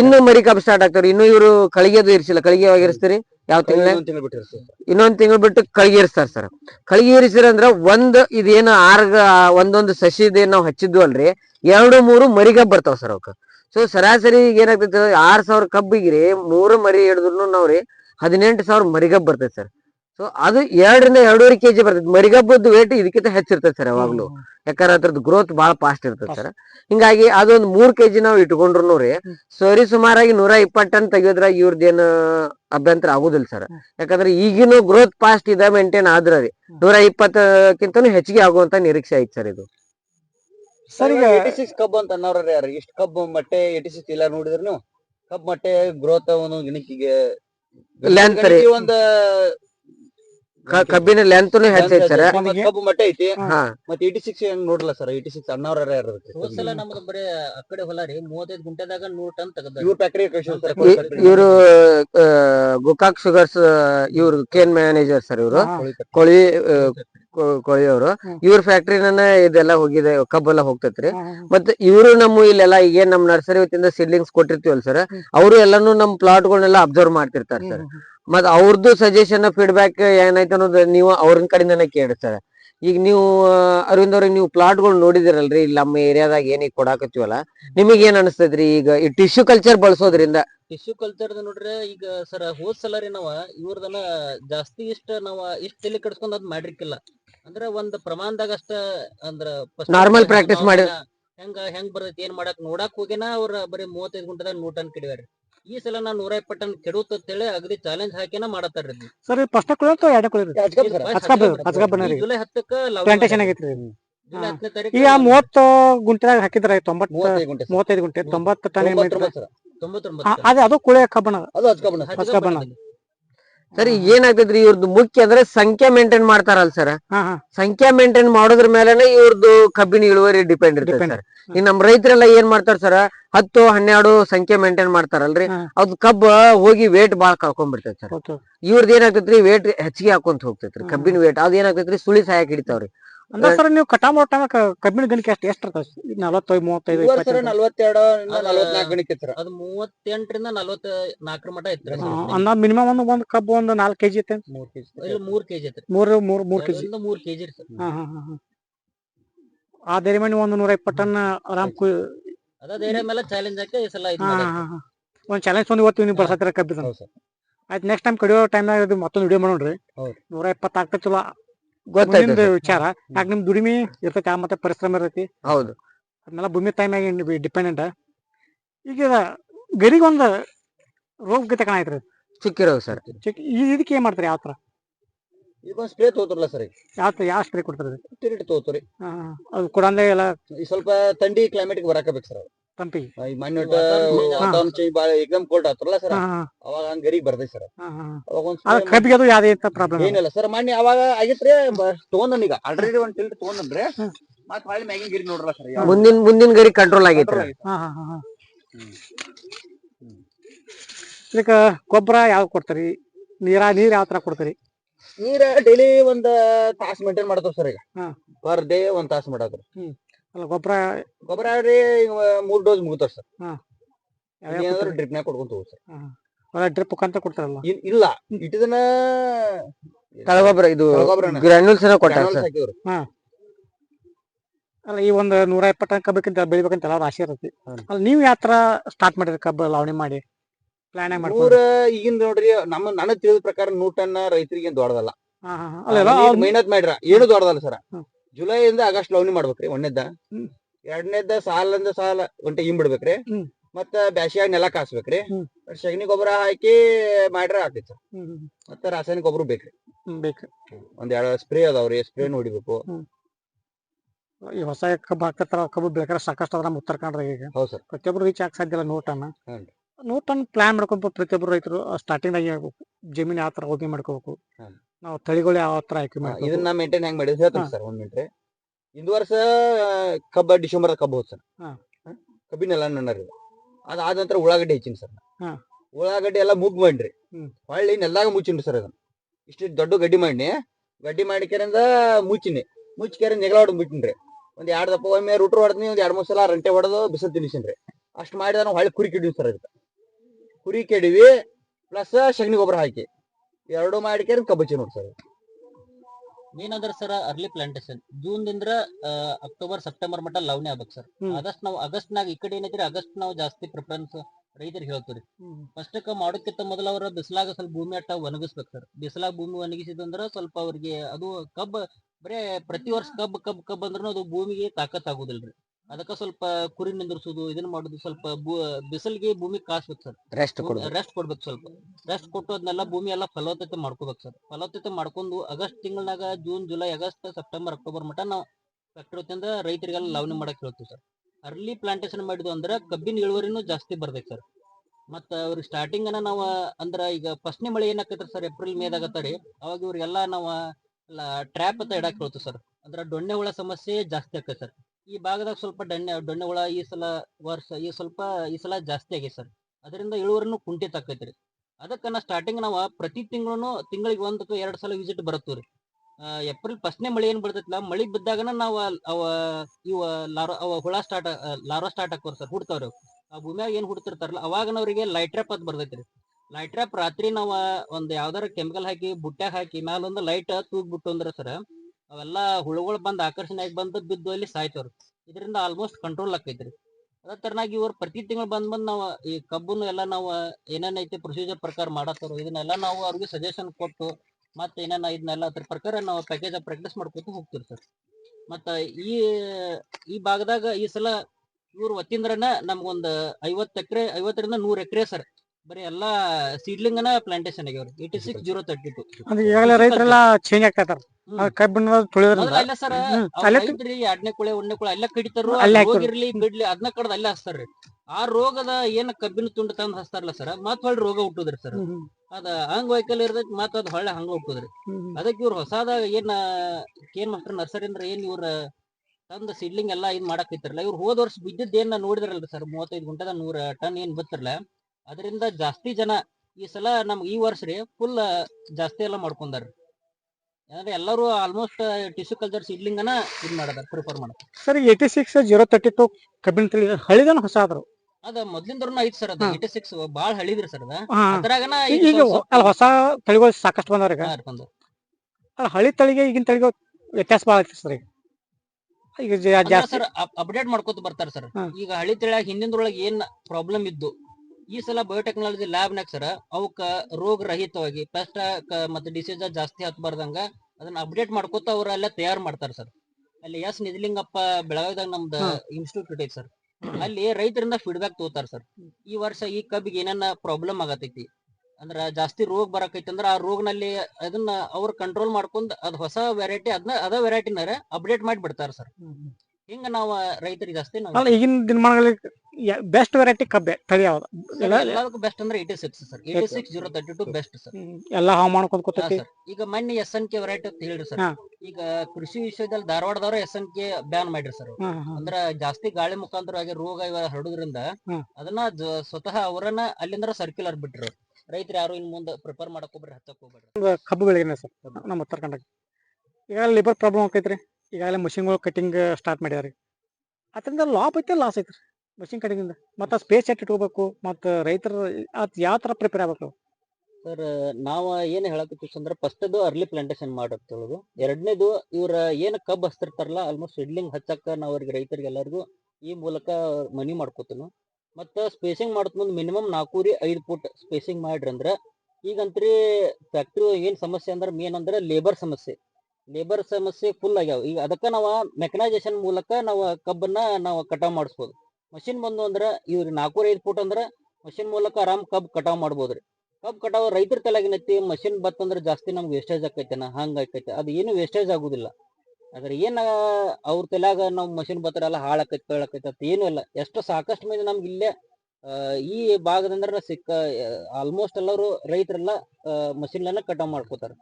ಇನ್ನು ಮರಿ ಕಬ್ ಕಬ್ಬ್ ಸ್ಟಾರ್ಟ್ ಆಗ್ತಾವ್ರಿ ಇನ್ನು ಇವ್ರು ಕಳಿಗೆದು ಇರಿಸಿಲ್ಲ. ಕಳಿಗೆ ಯಾವಾಗ ಇರಿಸ್ತೀರಿ? ಯಾವ ತಿಂಗಳ ಇನ್ನೊಂದ್ ತಿಂಗಳು ಬಿಟ್ಟು ಕಳಿಗೆ ಇರಿಸ್ತಾರ ಸರ್. ಕಳಿಗೆ ಇರಿಸಿರ ಅಂದ್ರ ಒಂದ್ ಇದೇನು ಆರ್ಗ ಒಂದೊಂದು ಸಸಿದ ನಾವ್ ಹಚ್ಚಿದ್ವು ಅಲ್ರಿ ಎರಡು ಮೂರು ಮರಿ ಕಬ್ಬ್ ಬರ್ತಾವ ಸರ್ ಅವಕ್ಕ. ಸೊ ಸರಾಸರಿ ಈಗ ಏನಾಗ್ತೈತೆ ಆರ್ ಸಾವಿರ ಕಬ್ಬಿಗೆ ರೀ ಮೂರು ಮರಿ ಹಿಡಿದ್ರು ನಾವ್ರಿ ಹದಿನೆಂಟು ಸಾವಿರ ಮರಿಗಬ್ ಬರ್ತೈತೆ ಸರ್. ಸೊ ಅದು ಎರಡರಿಂದ ಎರಡೂವರೆ ಕೆಜಿ ಬರ್ತೈತಿ. ಮರಿಗಬ್ಬದ ವೇಟ್ ಇದಕ್ಕಿಂತ ಹೆಚ್ಚಿರ್ತೈತೆ ಸರ್ ಯಾವಾಗ್ಲೂ. ಯಾಕಂದ್ರೆ ಅದ್ರದ್ದು ಗ್ರೋತ್ ಬಹಳ ಫಾಸ್ಟ್ ಇರ್ತೈತೆ ಸರ್. ಹಿಂಗಾಗಿ ಅದೊಂದು ಮೂರ್ ಕೆಜಿ ನಾವು ಇಟ್ಕೊಂಡ್ರು ರೀ ಸರಿ ಸುಮಾರಾಗಿ ನೂರ ಇಪ್ಪತ್ತು ಟನ್ ತೆಗಿಯೋದ್ರ ಇವ್ರದ್ದೇನು ಅಭ್ಯಂತರ ಆಗುದಿಲ್ಲ ಸರ್. ಯಾಕಂದ್ರೆ ಈಗಿನ ಗ್ರೋತ್ ಫಾಸ್ಟ್ ಇದೆ ಮೇಂಟೈನ್ ಆದ್ರ ರೀ. ನೂರ ಇಪ್ಪತ್ತಕ್ಕಿಂತನೂ ಹೆಚ್ಚಿಗೆ ಆಗುವಂತ ನಿರೀಕ್ಷೆ ಐತಿ ಸರ್ ಇದು. ಸರ್ ಈಗ ಏಟಿ ಸಿಕ್ಸ್ ಕಬ್ಬು ಅಂತ ಅನ್ನೋರ ಯಾರು? ಇಷ್ಟು ಕಬ್ಬು ಮಟ್ಟೆ ಏಟಿ ಸಿಕ್ಸ್ ಇಲ್ಲ ನೋಡಿದ್ರು ನೀವು ಕಬ್ಬು ಮಟ್ಟೆ ಗ್ರೋತ್ ಒಂದು ಗಿಣಕಿಗೆ Length ರೀ. ಒಂದ್ ಕ- ಕಬ್ಬಿನ ಲೆಂತ್ ಹೆಚ್ಚೈತಿ ಸರ್. ಕಬ್ಬು ಮಟ್ಟೆ ಐತಿ. ಹಾ. ಮತ್ತೆ ಏಟಿ ಸಿಕ್ಸ್ ಹೆಂಗ್ ನೋಡ್ಲ ಸರ್? ಏಟಿ ಸಿಕ್ಸ್ ಅನ್ನೋರ ಯಾರು? ಹೋದ್ ಸಲ ನಮ್ದು ಬರೀ ಆ ಕಡೆ ಹೊಲ ರೀ ಮೂವತ್ತೈದು ಗುಂಟೆದಾಗ ನೂರ್ ಟನ್ ತೆಗದ ಇವ್ರ ಫ್ಯಾಕ್ಟರಿ ಇವರು ಗೋಕಾಕ್ ಶುಗರ್ಸ್ ಇವ್ರು ಕೇನ್ ಮ್ಯಾನೇಜರ್ ಸರ್ ಇವರು. ಕೊಳಿ ಆ, ಇವ್ರ ಫ್ಯಾಕ್ಟ್ರಿನ ಇದೆಲ್ಲ ಹೋಗಿದೆ ಕಬ್ಬೆಲ್ಲ ಹೋಗ್ತೈತ್ರಿ. ಮತ್ತೆ ಇವರು ನಮ್ಮ ಇಲ್ಲೆಲ್ಲ ಈಗೇನ್ ನಮ್ ನರ್ಸರಿ ವತಿಯಿಂದ ಸೀಡ್ಲಿಂಗ್ಸ್ ಕೊಟ್ಟಿರ್ತೀವಲ್ಲ ಸರ್. ಅವರು ಎಲ್ಲಾನು ನಮ್ ಪ್ಲಾಟ್ ಗಳನ್ನೆಲ್ಲ ಅಬ್ಸರ್ವ್ ಮಾಡ್ತಿರ್ತಾರೆ ಸರ್. ಮತ್ ಅವ್ರದ್ದು ಸಜೆಷನ್ ಫೀಡ್ಬ್ಯಾಕ್ ಏನೈತಿ ಅನ್ನೋದು ನೀವು ಅವ್ರನ್ ಕಡೆಯಿಂದನೇ ಕೇಳಿ ಸರ್ ಈಗ ನೀವು ಅರವಿಂದ್ ಅವ್ರಿಗೆ ನೀವು ಪ್ಲಾಟ್ಗಳು ನೋಡಿದಿರಲ್ರಿ ಇಲ್ಲಿ ನಮ್ಮ ಏರಿಯಾದಾಗ ಏನೀಗ ಕೊಡಾಕತ್ತೀವಲ್ಲ ನಿಮಗೆ ಏನ್ ಅನಿಸ್ತೈತ್ರಿ ಈಗ ಈ ಟಿಶ್ಯೂ ಕಲ್ಚರ್ ಬಳಸೋದ್ರಿಂದ? ಟಿಶ್ಯೂ ಕಲ್ಚರ್ ನೋಡ್ರಿ ಈಗ ಸರ್ ಹೋದ್ ಸಲ ರೀ ನಾವ ಇವ್ರದನ್ನ ಜಾಸ್ತಿ ಇಷ್ಟ ನಾವ ಇಷ್ಟ ತಲೆ ಕಡ್ಸ್ಕೊಂಡ್ ಅದ್ ಮಾಡಿರ್ಕಿಲ್ಲ. ಅಂದ್ರ ಒಂದ್ ಪ್ರಮಾಣದಾಗ ಅಷ್ಟ ಅಂದ್ರ ನಾರ್ಮಲ್ ಪ್ರಾಕ್ಟೀಸ್ ಮಾಡಿ- ಹೆಂಗ ಹೆಂಗ್ ಬರ್ತೈತಿ ಏನ್ ಮಾಡಕ್ ನೋಡಾಕ್ ಹೋಗಿನ ಅವ್ರ ಬರೀ ಮೂವತ್ತೈದು ಗುಂಟದಾಗ ನೂರ್ ಟನ್ ಕೆಡವ್ಯಾರ. ಈ ಸಲ ನಾ ನೂರ ಇಪ್ಪತ್ತು ಟನ್ ಕೆಡುತ್ತ ಅಂತೇಳಿ ಅಗದಿ ಚಾಲೆಂಜ್ ಹಾಕಿನ ಮಾಡತಾರ್ರಿ. ಸರ್ ಫಸ್ಟ್ ಕುಳಿ ಅಥವಾ ಎರಡನೇ ಕುಳಿ ಇದು ಹಚ್ಕೊ first ಹಚ್ಕೊ ಹಚ್ಕೊ ಹಚ್ಕೊ ಬರ್ರಿ. ಬನ್ರಿ. ಈ ಜುಲೈ ಹತ್ತಕ್ಕ ಪ್ಲಾಂಟೇಶನ್ ಆಗೈತ್ರಿ ತಾರೀಕು ಈಗ ಮೂವತ್ತು ಗುಂಟೆದಾಗ ಹಾಕಿದ್ರೆ ತೊಂಬತ್ತು ಮೂವತ್ತೈದು ಗುಂಟೆ ತೊಂಬತ್ತು ಟನ್. ಅದೇ ಅದು ಕುಳೆ ಕಬ್ಬಣ. ಅದು ಕಬ್ಬಣ ಸರ್. ಸರ್ ಈಗ ಏನಾಗ್ತೈತ್ರಿ ಇವ್ರದ್ದು ಮುಖ್ಯ ಅಂದ್ರೆ ಸಂಖ್ಯೆ ಮೇಂಟೈನ್ ಮಾಡ್ತಾರಲ್ ಸರ್? ಸಂಖ್ಯಾ ಮೇಂಟೈನ್ ಮಾಡೋದ್ರ ಮೇಲೆನೆ ಇವ್ರದ್ದು ಕಬ್ಬಿನ ಇಳುವರಿ ಡಿಪೆಂಡ್ ಇರ್ತದೆ. ಸರ್. ಈಗ ನಮ್ ರೈತರೆಲ್ಲ ಏನ್ ಮಾಡ್ತಾರ ಸರ್? ಹತ್ತು ಹನ್ನೆರಡು ಸಂಖ್ಯೆ ಮೇಂಟೈನ್ ಮಾಡ್ತಾರಲ್ರಿ. ಅದ್ ಕಬ್ಬ ಹೋಗಿ ವೇಟ್ ಬಾಳ ಕಳ್ಕೊಂಡ್ಬಿಡ್ತೈತಿ ಸರ್. ಇವ್ರದ್ದು ಏನಾಗ್ತೈತ್ರಿ ವೇಟ್ ಹೆಚ್ಚಿಗೆ ಹಾಕೊಂತ ಹೋಗ್ತೈತ್ರಿ. ಕಬ್ಬಿನ ವೇಟ್ ಅದ್ ಏನಾಗ್ತೈತ್ರಿ ಸುಳಿ ಸಾಯಕ್ ಹಿಡಿತಾವ್ರಿ. ಅಂದ್ರೆ ಸರ್ ನೀವು ಕಟಾ ಮಾಡೋ ಟೈಮ್ ಕಬ್ಬಿನ ಗಣಿಕೆ ಎಷ್ಟು ಎಷ್ಟು ಇರ್ತದೆ ನಲವತ್ತೈದು ಮೂವತ್ತೈದು ನಲ್ವತ್ತೆರಡು ಇಂದ ಗಣಿಕೆ ಸರ್. ಅದು ಮೂವತ್ತೆಂಟರಿಂದ ನಲವತ್ತ ನಾಲ್ಕರ ಮಟ ಐತ್ರಿ ಅಂದ ಮಿನಿಮಮ್ ಒಂದು ಒಂದು ಕಬ್ಬು ಒಂದು ನಾಲ್ಕು ಕೆಜಿ ಐತೆ ಮೂರ್ ಕೆಜಿ ಇಲ್ಲ ಮೂರ್ ಕೆಜಿ ಐತ್ರಿ ಮೂರು ಮೂರು ಮೂರು ಕೆಜಿ. ಮೂರ್ ಕೆಜಿ ಸರ್. ಹಾ ಹಾ ಹಾ ಹಾ. ಆ ಧೈರ್ಯ ಮಾಡಿ ಒಂದು ನೂರ ಇಪ್ಪತ್ತು ಟನ್ ಆರಾಮ್ ಕು ಅದ ಧೈರ್ಯ ಮೇಲೆ ಚಾಲೆಂಜ್ ಹಾಕಿ ಈ ಸಲ ಒಂದು ಚಾಲೆಂಜ್ ಒಂದು ಇವತ್ತು ನೀವು ಬಳಸತ್ತಿರ ಕಬ್ಬಿದ ಆಯ್ತು ನೆಕ್ಸ್ಟ್ ಟೈಮ್ ಕಡಿಯೋ ಟೈಮ್ನಾಗ ಇದು ಮತ್ತೊಂದು ವಿಡಿಯೋ ಮಾಡೋಣ್ರಿ. ನೂರ ಇಪ್ಪತ್ತು ಆಗ್ತದೆ ಚಲೋ ಗೊತ್ತಾಯ್ತು ಮುಂದಿನ ವಿಚಾರ. ಯಾಕೆ ನಿಮ್ ದುಡಿಮೆ ಇರ್ತೈತಿ ಆ ಮತ್ತೆ ಪರಿಶ್ರಮ ಇರ್ತೈತಿ. ಹೌದು. ಅದನ್ನೆಲ್ಲ ಭೂಮಿ ತಾಯಿಮ್ಯಾಗ ಡಿಪೆಂಡೆಂಟ್ ಈಗ ಗರಿಗ್ ಒಂದು ರೋಗ ಗೀತೆ ಕಾಣೈತ್ರಿ ಚಿಕ್ಕಿರೋದು ಸರ್. ಚಿಕ್ಕ ಇದಕ್ಕೆ ಏನ್ ಮಾಡ್ತಾರೆ ಯಾವ ತರ ಈಗ ಒಂದು ಸ್ಪ್ರೇ ತೋತ್ರಲ್ಲ ಸರ್ ಯಾವ ತರ ಯಾವ ಸ್ಪ್ರೇ ಕೊಡ್ತಾರೆ? ತಿರುಗಿ ತೋತ್ರಿ. ಅದು ಕೊಡಂದೆ ಎಲ್ಲ ಸ್ವಲ್ಪ ಥಂಡಿ ಕ್ಲೈಮೇಟ್ ಬರಾಕಬೇಕು ಸರ್ ತಂಪಿ ಈ ಮಣ್ಣು ವಾತಾವರಣ ಬಾಳ ಕೋಲ್ಡ್ ಆತ್ರಲ್ಲ ಸರ್? ಅವಾಗ ಹಂಗ ಗರಿಗೆ ಬರ್ತೈತಿ ಸರ್. ಹಾ, ಹಾ. ಅವಾಗ ಒಂದ್ ಕಬ್ಬಿಗೆ ಅದು ಯಾವ್ದೇ ಪ್ರಾಬ್ಲಮ್ ಏನಿಲ್ಲ ಸರ್ ಮಣ್ಣೆ ಅವಾಗ ಆಗಿತ್ರಿ ತಗೊಂಡನ್ ಈಗ ಆಲ್ರೆಡಿ ಒಂದ್ ಟಿಲ್ಟ್ ತಗೊಂಡನ್ರಿ ಮತ್ತ್ ಮತ್ ಹೊಳ್ಳಿ ಮ್ಯಾಗಿನ ಗಿರಿ ನೋಡ್ರಲ್ಲ ಸರ್ ಮುಂದಿನ ಮುಂದಿನ ಗರಿ ಕಂಟ್ರೋಲ್ ಆಗೈತ್ರಿ. ಹಾ ಹಾ ಹಾ ಹಾ. ಹ್ಮ್. ಇದಕ್ಕ ಗೊಬ್ಬರ ಯಾವ ಕೊಡ್ತಾರಿ? ನೀರ ನೀರ್ ಯಾವ ತರ ಕೊಡ್ತೀರಿ? ನೀರ ಡೈಲಿ ಒಂದ್ ತಾಸ್ ಮೇಂಟೈನ್ ಮಾಡ್ತಾವ್ ಸರ್ ಈಗ. ಪರ್ ಡೇ ಒಂದ್ ತಾಸ್ ಮಾಡಾಕ್ರಿ ಅಲ್ಲ ಗೊಬ್ಬರ ಗೊಬ್ಬರ ಆಡ್ರಿ ಮೂರ್ ಡೋಸ್ ಮುಗಿತಾರೆ ಸರ್. ಯಾವ್ಯಾವ ಏನಾದ್ರು ಡ್ರಿಪ್ನಾಗ ಕೊಡ್ಕೊಂತ ಹೋಗ್ರಿ ಸರ್. ಡ್ರಿಪ್ ಮುಖಾಂತರ ಕೊಡ್ತಾರಲ್ಲ? ಇಲ್ಲ. ಇಟ್ಟಿದನ ಕಳಗೊಬ್ಬರ ಇದು. ಗ್ರಾನ್ಯೂಲ್ಸ್ ಕೊಟ್ಟಾರ ಸರ್. ಹಾಕಿವ್ರಿ ಅಲ್ಲ ಈ ಒಂದು ನೂರ ಇಪ್ಪತ್ತು ಕಬ್ಬಕ್ಕಿಂತ ಬೆಳಿಬೇಕಂತ ಎಲ್ಲ ಆಸೆ ಇರತ್ತೆ. ಅಲ್ಲ ನೀವು ಯಾವ ತರ ಸ್ಟಾರ್ಟ್ ಮಾಡಿರಿ ಕಬ್ಬು ಲಾವಣಿ ಮಾಡಿ? ಪ್ಲಾನ್ ನೂರ ಮಾಡ್ಕೊಂಡು ಈಗಿನ ನೋಡ್ರಿ ನಮ್ಮ ನನಗ್ ತಿಳಿದ ಪ್ರಕಾರ ನೂರ್ ಟನ್ ರೈತರಿಗೆ ದೊಡ್ಡದಲ್ಲ. ಹಾ ಹಾ ಹಾ. ಅಲ್ಲ ನೀರ್ ಮೇಹನತ್ ಮಾಡ್ರ. ಏನು ದೊಡ್ಡದಲ್ಲ ಸರ್. ಹ್ಮ್. ಜುಲೈ ಇಂದ ಆಗಸ್ಟ್ ಲವ್ನಿ ಮಾಡ್ಬೇಕ್ರಿ ಒಂದ್ನೇದ್ದ. ಹ್ಮ್. ಎರಡನೇದ ಸಾಲಂದ ಸಾಲ ಒಂಟೆ ಹಿಂಗ್ ಬಿಡ್ಬೇಕ್ರಿ. ಹ್ಮ್. ಮತ್ತ ಬ್ಯಾಸಿಯಾಗ ನೆಲ ಕಾಸ್ಬೇಕ್ರಿ. ಹ್ಮ್. ಸಗಣಿ ಗೊಬ್ಬರ ಹಾಕಿ ಮಾಡ್ರ ಆಗ್ತೈತಿ ಸರ್ ಹ್ಮ್, ಹ್ಮ್, ಮತ್ತ ರಾಸಾಯನಿಕ ಗೊಬ್ಬರ ಬೇಕ್ರಿ. ಹ್ಮ್, ಬೇಕು ಒಂದ್ ಸ್ಪ್ರೇ ಸ್ಪ್ರೇ ಅದಾವ್ರಿ ಸ್ಪ್ರೇ ಹೊಡಿಬೇಕು. ಈ ಹೊಸ ಕಬ್ಬು ಹಾಕತ್ತಾರ ಕಬ್ಬು ಬೇಕಾದ್ರೆ ಸಾಕಷ್ಟು ಅದ್ರ ನಮ್ಮ ಉತ್ತರ ಕನ್ನಡ ಈಗ. ಹೌದ್ ಸರ್. ಪ್ರತಿಯೊಬ್ರು ರೀಚ್ ಆಗ ಸಾಧ್ಯ ಇಲ್ಲ. ನೂರು ಟನ್. ಪ್ಲಾನ್ ಮಾಡ್ಕೊಬೇಕು ಪ್ರತಿಯೊಬ್ರು ರೈತರು ಸ್ಟಾರ್ಟಿಂಗ್ ಆಗಿ ಜಮೀನ್ ಯಾವ ತರ ಹೋಗಿ ಮಾಡ್ಕೋಬೇಕು. ನಾವು ತಳಿಗಳು ಯಾವ ತರ ಆಯ್ಕೆ ಮಾಡಿ ಇದನ್ನ ಮೇಂಟೈನ್ ಹೆಂಗ್ ಮಾಡಿದ್ರೆ? ಹೇಳ್ತೀನಿ ಸರ್ ಒಂದ್ ಮಿನಿಟ್ ಇಂದು ವರ್ಷ ಕಬ್ಬ ಡಿಸೆಂಬರ್ ಕಬ್ಬು ಹೋದ್ ಸರ್. ಕಬ್ಬಿನೆಲ್ಲ ನನ್ನರಿ ಅದಾದ ನಂತರ ಉಳ್ಳಾಗಡ್ಡಿ ಹೆಚ್ಚಿನಿ ಸರ್. ಉಳ್ಳಾಗಡ್ಡಿ ಎಲ್ಲ ಮುಗ್ ಮಾಡ್ರಿ. ಹೊಳ್ಳಿ ನೆಲ್ದಾಗ ಮುಚ್ಚಿನ್ರಿ ಸರ್ ಅದನ್ನ. ಇಷ್ಟು ದೊಡ್ಡ ಗಡ್ಡಿ ಮಾಡಿ ಗಡ್ಡಿ ಮಾಡಿಕೆರಿಂದ ಮುಚ್ಚಿನಿ. ಮುಚ್ಚಿಕೆರೆ ನೆಗಲ ಹೊಡೆದು ಬಿಟ್ಟಿನ್ರಿ. ಒಂದ್ ಎರಡ್ ದಪ್ಪ ಒಮ್ಮೆ ರೂಟ್ರ್ ಹೊಡೆದ್ನಿ ಒಂದ್ ಎರಡ್ ಮೂರ್ ಸಲ ರಂಟೆ ಹೊಡೆದು ಬಿಸಿಲು ತಿನ್ನಿಸಿನ್ರಿ ಅಷ್ಟು ಮಾಡಿದ ನಾವು ಹೊಳ್ಳಿ ಕುರಿ ಕೆಡಿವಿ ಸರ್ ಅದಕ್ಕೆ. ಕುರಿ ಕೆಡಿವಿ ಪ್ಲಸ್ ಶಗ್ನಿ ಗೊಬ್ಬರ ಹಾಕಿ. ಎರಡು ಕಬ್ಬು ಕಬ್ಬಚ್ಚಿ ನೋಡಿ ಸರ್. ಅದ್ರ ಸರ್ ಅರ್ಲಿ ಪ್ಲಾಂಟೇಶನ್ ಜೂನ್ ದಿಂದ ಅಕ್ಟೋಬರ್ ಸೆಪ್ಟೆಂಬರ್ ಮಟ್ಟ ಲವಣಿ ಆಗ್ಬೇಕು ಸರ್. ಆಗಸ್ಟ್ ನಾವು ಆಗಸ್ಟ್ ನಾಗ ಈ ಕಡೆ ಏನೈತ್ರಿ ಆಗಸ್ಟ್ ನಾವು ಜಾಸ್ತಿ ಪ್ರಿಫರೆನ್ಸ್ ರೈತರಿಗೆ ಹೇಳ್ತೀವಿ ಫಸ್ಟ್ ಮಾಡೋಕ್ಕಿಂತ ಮೊದಲು ಅವ್ರ ಬಿಸಿಲಾಗ ಸ್ವಲ್ಪ ಭೂಮಿ ಅಟ್ಟ ಒಣಗಿಸ್ಬೇಕು ಸರ್. ಬಿಸಿಲಾಗ ಭೂಮಿ ಒಣಗಿಸಿದಂದ್ರ ಸ್ವಲ್ಪ ಅವ್ರಿಗೆ ಅದು ಕಬ್ಬ ಬರೇ ಪ್ರತಿ ವರ್ಷ ಕಬ್ಬ್ ಕಬ್ಬ್ ಕಬ್ಬ್ ಅಂದ್ರೂ ಅದು ಭೂಮಿಗೆ ತಾಕತ್ ಆಗುದಿಲ್ರಿ. ಅದಕ್ಕ ಸ್ವಲ್ಪ ಕುರಿ ನಿಂದ್ರಿಸೋದು ಇದನ್ನ ಮಾಡೋದು ಸ್ವಲ್ಪ ಬಿಸಿಲಿಗೆ ಭೂಮಿ ಕಾಸ್ಬೇಕು ಸರ್. ರೆಸ್ಟ್ ರೆಸ್ಟ್ ಕೊಡ್ಬೇಕು. ಸ್ವಲ್ಪ. ರೆಸ್ಟ್ ಕೊಟ್ಟು ಅದನ್ನೆಲ್ಲ ಭೂಮಿ ಎಲ್ಲ ಫಲವತ್ತತೆ ಮಾಡ್ಕೋಬೇಕು ಸರ್. ಫಲವತ್ತತೆ ಮಾಡ್ಕೊಂಡು ಆಗಸ್ಟ್ ತಿಂಗಳಾಗ June July August September October ಮಟ ನಾವು ಫ್ಯಾಕ್ಟರಿ ವತಿಯಿಂದ ರೈತರಿಗೆಲ್ಲ ಲಾವಣಿ ಮಾಡಕ್ ಹೇಳ್ತೀವಿ ಸರ್. ಅರ್ಲಿ ಪ್ಲಾಂಟೇಶನ್ ಮಾಡಿದ್ವು ಅಂದ್ರೆ ಕಬ್ಬಿನ ಇಳುವರಿನೂ ಜಾಸ್ತಿ ಬರ್ಬೇಕು ಸರ್. ಮತ್ತ ಅವ್ರಿಗೆ ಸ್ಟಾರ್ಟಿಂಗ್ ಅನ್ನ ನಾವು ಅಂದ್ರ ಈಗ ಫಸ್ಟ್ನೇ ಮಳೆ ಏನಾಕೈತ್ರಿ ಸರ್ ಏಪ್ರಿಲ್ ಮೇದಾಗತ್ತರಿ ಅವಾಗ ಇವ್ರಿಗೆಲ್ಲ ನಾವು ಟ್ರ್ಯಾಪ್ ಅಂತ ಇಡಕ್ ಹೇಳ್ತೀವಿ ಸರ್. ಅಂದ್ರ ಡೊಣ್ಣೆ ಹುಳ ಸಮಸ್ಯೆ ಜಾಸ್ತಿ ಆಕೈತೆ ಸರ್. ಈ ಭಾಗದಾಗ ಸ್ವಲ್ಪ ಡೊಣ್ಣೆ ಡೊಣ್ಣೆ ಹುಳ ಈ ಸಲ ವರ್ಷ, ಈ ಸ್ವಲ್ಪ, ಈ ಸಲ ಜಾಸ್ತಿ ಆಗೈತೆ ಸರ್. ಅದರಿಂದ ಇಳುವರಿನೂ ಕುಂಠಿತ ಆಕೈತೆ ರೀ ಅದಕ್ಕೆ ನಾ ಸ್ಟಾರ್ಟಿಂಗ್ ನಾವು ಪ್ರತಿ ತಿಂಗಳು ತಿಂಗಳಿಗೆ ಒಂದು ಅಥವಾ ಎರಡು ಸಲ ವಿಸಿಟ್ ಬರತ್ತೀವ್ರಿ ಏಪ್ರಿಲ್ ಫಸ್ಟ್ನೇ ಮಳಿ ಏನು ಬರ್ತೈತಿಲ್ಲ ಮಳಿ ಬಿದ್ದಾಗನ ನಾವು ಅವ, ಇವ ಲಾರೋ, ಅವ ಹುಳ ಸ್ಟಾರ್ಟ್ ಲಾರೋ ಸ್ಟಾರ್ಟ್ ಆಕೋರ್ ಸರ್ ಹುಡ್ತಾವ್ರಿ. ಆ ಭೂಮಿಯಾಗ ಏನು ಹುಡ್ತಿರ್ತಾರಲ್ಲ ಅವಾಗ ಲೈಟ್ ಅದು ಅದ್ ರೀ ಲೈಟ್ ಟ್ರ್ಯಾಪ್ ರಾತ್ರಿ ನಾವು ಒಂದು ಯಾವ್ದಾರ ಕೆಮಿಕಲ್ ಹಾಕಿ ಬುಟ್ಟ್ಯಾಗ ಹಾಕಿ, ಮ್ಯಾಲ ಒಂದು ಲೈಟ್ ತೂಗ್ಬಿಟ್ಟು ಅಂದ್ರೆ ಸರ್ ಅವೆಲ್ಲಾ ಹುಳುಗಳು ಬಂದ್ ಆಕರ್ಷಣೆ ಆಗಿ ಬಂದು ಬಿದ್ದು ಅಲ್ಲಿ ಸಾಯ್ತವ್ರು. ಇದರಿಂದ ಆಲ್ಮೋಸ್ಟ್ ಕಂಟ್ರೋಲ್ ಆಕೈತ್ರಿ ಅದ ತರನಾಗಿ ಇವ್ರು ಪ್ರತಿ ತಿಂಗಳು ಬಂದ್ ಬಂದ್ ನಾವು ಈ ಕಬ್ಬನ್ನು ಎಲ್ಲ ನಾವು ಏನೇನೈತಿ ಪ್ರೊಸೀಜರ್ ಪ್ರಕಾರ ಮಾಡತ್ತಾರ ಇದನ್ನೆಲ್ಲ ನಾವು ಅವ್ರಿಗೆ ಸಜೆಷನ್ ಕೊಟ್ಟು ಮತ್ತೆ ಏನೇನ ಇದನ್ನೆಲ್ಲ ಅದ್ರ ಪ್ರಕಾರ ನಾವು ಪ್ಯಾಕೇಜ್ ಪ್ರಾಕ್ಟೀಸ್ ಮಾಡ್ಕೊತ ಹೋಗ್ತೀವಿ ಸರ್. ಮತ್ತ ಈ ಈ ಭಾಗದಾಗ ಈ ಸಲ ಇವ್ರ ವತಿಯಿಂದ್ರನ ನಮ್ಗೊಂದ್ ಐವತ್ತು ಎಕರೆ, ಐವತ್ತರಿಂದ ನೂರ್ ಎಕರೆ ಸರ್ ಬರೀ ಎಲ್ಲಾ seedling plantation ಆಗ್ಯಾವ್ರಿ eighty six zero thirty two ಅಂದ್ರೆ ಈಗಾಗಲೇ ರೈತರೆಲ್ಲ ಚೇಂಜ್ ಅಲ್ಲ ಸರ್ ಅಲ್ಲೇ ರೈತ್ರಿ ಎರಡನೇ ಕುಳೆ ಒಂದನೇ ಕುಳೆ ಅಲ್ಲೇ ಕಡಿತಾರ ಅಲ್ಲೇ ಹಾಕ್ತಾರು. ಬಿಡ್ಲಿ ಅದನ್ನ ಕಡ್ದ ಅಲ್ಲೇ ಹಚ್ತಾರ್ರಿ. ಆ ರೋಗದ ಏನ್ ಕಬ್ಬಿನ ತುಂಡ ತಂದ್ ಹಚ್ತಾರಲ್ಲ ಸರ್ ಮತ್ ಹೊಳ್ಳಿ ರೋಗ ಹುಟ್ಟುದ್ರಿ ಸರ್. ಅದ ಹ್ಮ್, ಅದ ಅಂಗವೈಕಲ್ಯ ಇರ್ತೈತಿ ಮತ್ ಅದ್ ಹೊಳ್ಳೆ ಹಂಗ ಹುಟ್ಟುದ್ರಿ. ಅದಕ್ಕೆ ಇವ್ರು ಹೊಸಾದಾಗ ಏನ್ ಏನ್ ಮಾಸ್ಟರ್ ನರ್ಸರಿ ಅಂದ್ರೆ ಏನ್ ಇವ್ರ ತಂದ ಸಿಡ್ಲಿಂಗ್ ಎಲ್ಲಾ ಇದ್ ಮಾಡಾಕೈತಿರಲ್ಲ ಇವ್ರು ಹೋದ ವರ್ಷ ಬಿದ್ದಿದ್ ಏನ್ ನೋಡಿದ್ರಲ್ಲ ಸರ್ ಮೂವತ್ತೈದು ಗುಂಟದ ನೂರ ಟನ್ ಏನ್ ಬಿತ್ತಿರಲ್ಲ ಅದರಿಂದ ಜಾಸ್ತಿ ಜನ ಈ ಸಲ ನಮ್ಗೆ ಈ ವರ್ಷ ರೀ ಫುಲ್ ಜಾಸ್ತಿ ಎಲ್ಲ ಮಾಡ್ಕೊಂಡಾರ. ಯಾಕಂದ್ರೆ ಎಲ್ಲರೂ ಆಲ್ಮೋಸ್ಟ್ ಟಿಶ್ಯೂ ಕಲ್ಚರ್ ಸೀಡ್ಲಿಂಗನ ಇದ್ ಮಾಡದಾರ ಪ್ರಿಫರ್ ಮಾಡದ sir eighty six zero thirty two ಕಬ್ಬಿನ ತಳಿ ಹಳಿದನ ಹೊಸ ಆದ್ರು ಅದ ಮೊದ್ಲಿಂದರ್ನು ಐತಿ ಸರ್ ಅದ ಹಾ. ಏಯ್ಟಿ ಸಿಕ್ಸ್ ಬಾಳ ಹಳಿದ್ರಿ ಸರ್ ಅದ. ಹಾ. ಅದ್ರಾಗನ ಈಗ ಈಗ ಅಲ್ಲ ಹೊಸ ತಳಿಗಳು ಸಾಕಷ್ಟು ಬಂದವ್ರ ಈಗ. ಅಲ್ಲ ಹಳಿ ತಳಿಗೆ ಈಗಿನ ತಳಿಗೆ ವ್ಯತ್ಯಾಸ ಭಾಳ ಐತಿ ಸರ್ ಈಗ. ಈಗ ಜಾ- ಜಾಸ್ತಿ ಸರ್ ಅಪ್ಡೇಟ್ ಮಾಡ್ಕೊತ ಬರ್ತಾರ ಸರ್. ಹಾ. ಈಗ ಹಳಿ ತಳಿಯಾಗ ಹಿಂದಿನ ಏನ್ ಪ್ರಾಬ್ಲಮ್ ಇದ್ದು? ಈ ಸಲ ಬಯೋಟೆಕ್ನಾಲಜಿ ಲ್ಯಾಬ್ನಾಗ ಸರ್ ಅವಕ್ಕ ರೋಗ ರಹಿತವಾಗಿ ಪೆಸ್ಟ್ ಮತ್ತೆ ಡಿಸೀಸ್ ಜಾಸ್ತಿ ಹತ್ಬಾರ್ದಂಗ ಅದನ್ನ ಅಪ್ಡೇಟ್ ಮಾಡ್ಕೊತ ಅವ್ರ ಅಲ್ಲೇ ತಯಾರು ಮಾಡ್ತಾರ ಸರ್ ಅಲ್ಲಿ ಎಸ್ ನಿಜಲಿಂಗಪ್ಪ ಬೆಳಗಾವಿದಾಗ ನಮ್ದು ಇನ್ಸ್ಟಿಟ್ಯೂಟ್ ಐತಿ ಸರ್ ಅಲ್ಲಿ ರೈತರಿಂದ ಫೀಡ್ಬ್ಯಾಕ್ ತಗೋತಾರ ಸರ್ ಈ ವರ್ಷ ಈ ಕಬ್ಬಿಗೆ ಏನನ್ನ ಪ್ರಾಬ್ಲಮ್ ಆಗತೈತಿ ಅಂದ್ರ ಜಾಸ್ತಿ ರೋಗ ಬರಕೈತಿ ಅಂದ್ರ ಆ ರೋಗನಲ್ಲಿ ಅದನ್ನ ಅವ್ರ ಕಂಟ್ರೋಲ್ ಮಾಡ್ಕೊಂಡ್ ಅದ್ ಹೊಸ ವೆರೈಟಿ ಅದನ್ನ ಅದ ವೆರೈಟಿನಾರ ಅಪ್ಡೇಟ್ ಮಾಡಿ ಬಿಡ್ತಾರ ಸರ್ ಹಿಂಗ ನಾವು ರೈತರಿಗೆ ಅಷ್ಟೇ ನಾವು ಅಲ್ಲ ಈಗಿನ ದಿನಮಾನಗಳಲ್ಲಿ ಬೆಸ್ಟ್ ವೆರೈಟಿ ಕಬ್ಬೆ ತಳಿ ಯಾವ್ದು? ಎಲ್ಲ ಎಲ್ಲದಕ್ಕೂ ಬೆಸ್ಟ್ ಅಂದ್ರೆ eighty six sir eighty six zero thirty two best sir ಎಲ್ಲ ಹವಾಮಾನ ಕೂತೈತಿ. ಸರ್ ಈಗ ಮೊನ್ನೆ ಎಸ್ ಎನ್ ಕೆ ವೆರೈಟಿ ಅಂತ ಹೇಳ್ರಿ ಸರ್ ಈಗ ಕೃಷಿ ವಿಷಯದಲ್ಲಿ ಧಾರವಾಡದವ್ರ ಎಸ್ ಎನ್ ಕೆ ಬ್ಯಾನ್ ಮಾಡ್ರಿ ಸರ್. ಅಂದ್ರ ಜಾಸ್ತಿ ಗಾಳಿ ಮುಖಾಂತರ ಆಗಿ ರೋಗ ಇವ ಹರಡುದ್ರಿಂದ ಅದನ್ನ ಸ್ವತಃ ಅವರನ್ನ ಅಲ್ಲಿಂದ ಸರ್ಕ್ಯುಲರ್ ಬಿಟ್ರು. ರೈತರು ಯಾರು ಇನ್ ಮುಂದೆ ಪ್ರಿಪೇರ್ ಮಾಡಕ್ ಹೋಗ್ಬೇಡ್ರಿ ಹತ್ತಕ್ಕೆ ಹೋಗ್ಬೇಡ್ರಿ. ಕಬ್ಬು ಬೆಳೆಗಿನ ಸರ್ ನಮ್ಮ ಉತ್ತರ ಕರ್ನಾಟಕ ಈಗ ಲೇಬರ್ ಪ್ರಾಬ್ಲಮ್ ಆಕೈತ್ರಿ? ಈಗಾಗಲೇ ಮಷಿನ್ಗಳು ಕಟಿಂಗ್ ಸ್ಟಾರ್ಟ್ ಮಾಡ್ಯಾರ ಅದರಿಂದ ಲಾಭ ಐತೆ ಲಾಸ್ ಐತ್ರಿ ಮಷಿನ್ ಕಟಿಂಗಿಂದ ಮತ್ತು ಸ್ಪೇಸ್ ಎಟ್ ಇಟ್ಕೋಬೇಕು, ಮತ್ತು ರೈತರ ಅದು ಯಾವ ಥರ ಪ್ರಿಪೇರ್ ಆಗ್ಬೇಕು ಸರ್, ನಾವು ಏನು ಹೇಳಕತ್ತೀವಿ ಅಂದ್ರೆ ಫಸ್ಟ್ ಅದು ಅರ್ಲಿ ಪ್ಲಾಂಟೇಶನ್ ಮಾಡತ್ತೇಳೋದು ಎರಡನೇದು ಇವ್ರ ಏನು ಕಬ್ಬ್ ಹಚ್ತಿರ್ತಾರಲ್ಲ ಆಲ್ಮೋಸ್ಟ್ ಸಿಡ್ಲಿಂಗ್ ಹಚ್ಚಕ್ಕ ನಾವು ಅವ್ರಿಗೆ ರೈತರಿಗೆ ಎಲ್ಲರಿಗೂ ಈ ಮೂಲಕ ಮನಿ ಮಾಡ್ಕೋತೀನಿ. ಮತ್ತು ಸ್ಪೇಸಿಂಗ್ ಮುಂದೆ ಮಿನಿಮಮ್ ನಾಲ್ಕೂರಿ ಐದು ಫುಟ್ ಸ್ಪೇಸಿಂಗ್ ಮಾಡ್ರಿ ಅಂದ್ರ ಈಗಂತ್ರಿ ಫ್ಯಾಕ್ಟ್ರಿ ಏನು ಸಮಸ್ಯೆ ಅಂದ್ರೆ ಮೇನ್ ಅಂದ್ರೆ ಲೇಬರ್ ಸಮಸ್ಯೆ. ಲೇಬರ್ ಸಮಸ್ಯೆ ಫುಲ್ ಆಗ್ಯಾವ. ಈಗ ಅದಕ್ಕ ನಾವು ಮೆಕನೈಸೇಷನ್ ಮೂಲಕ ನಾವು ಕಬ್ಬನ್ನ ನಾವು ಕಟಾವ್ ಮಾಡಿಸ್ಬೋದು. ಮಷಿನ್ ಬಂದು ಅಂದ್ರ ಇವ್ರಿ ನಾಲ್ಕೂರಿ ಐದು ಫುಟ್ ಅಂದ್ರ ಮಷಿನ್ ಮೂಲಕ ಆರಾಮ್ ಕಬ್ ಕಟಾವ್ ಮಾಡ್ಬೋದ್ರಿ. ಕಬ್ ಕಟಾವ್ ರೈತರ ತಲೆಗಿನೈತಿ ಮಷಿನ್ ಬತ್ತಂದ್ರ ಜಾಸ್ತಿ ನಮ್ಗೆ ವೇಸ್ಟೇಜ್ ಆಕೈತೆನ ಹಂಗ ಆಕೈತೆ. ಅದು ಏನು ವೇಸ್ಟೇಜ್ ಆಗುದಿಲ್ಲ. ಆದ್ರೆ ಏನ ಅವ್ರ ತಲೆಯಾಗ ನಾವು ಮಷಿನ್ ಬತ್ತರೆಲ್ಲ ಹಾಳಾಕೈತಿ ಆಕೈತೆ ಅಂತ ಏನು ಇಲ್ಲ. ಎಷ್ಟು ಸಾಕಷ್ಟು ಮೇಲೆ ನಮ್ಗೆ ಇಲ್ಲೇ ಈ ಭಾಗದಂದ್ರ ಸಿಕ್ಕ ಆಲ್ಮೋಸ್ಟ್ ಎಲ್ಲರೂ ರೈತರೆಲ್ಲ ಮಷಿನ್ಲನ್ನ ಕಟಾವ್ ಮಾಡ್ಕೋತಾರ.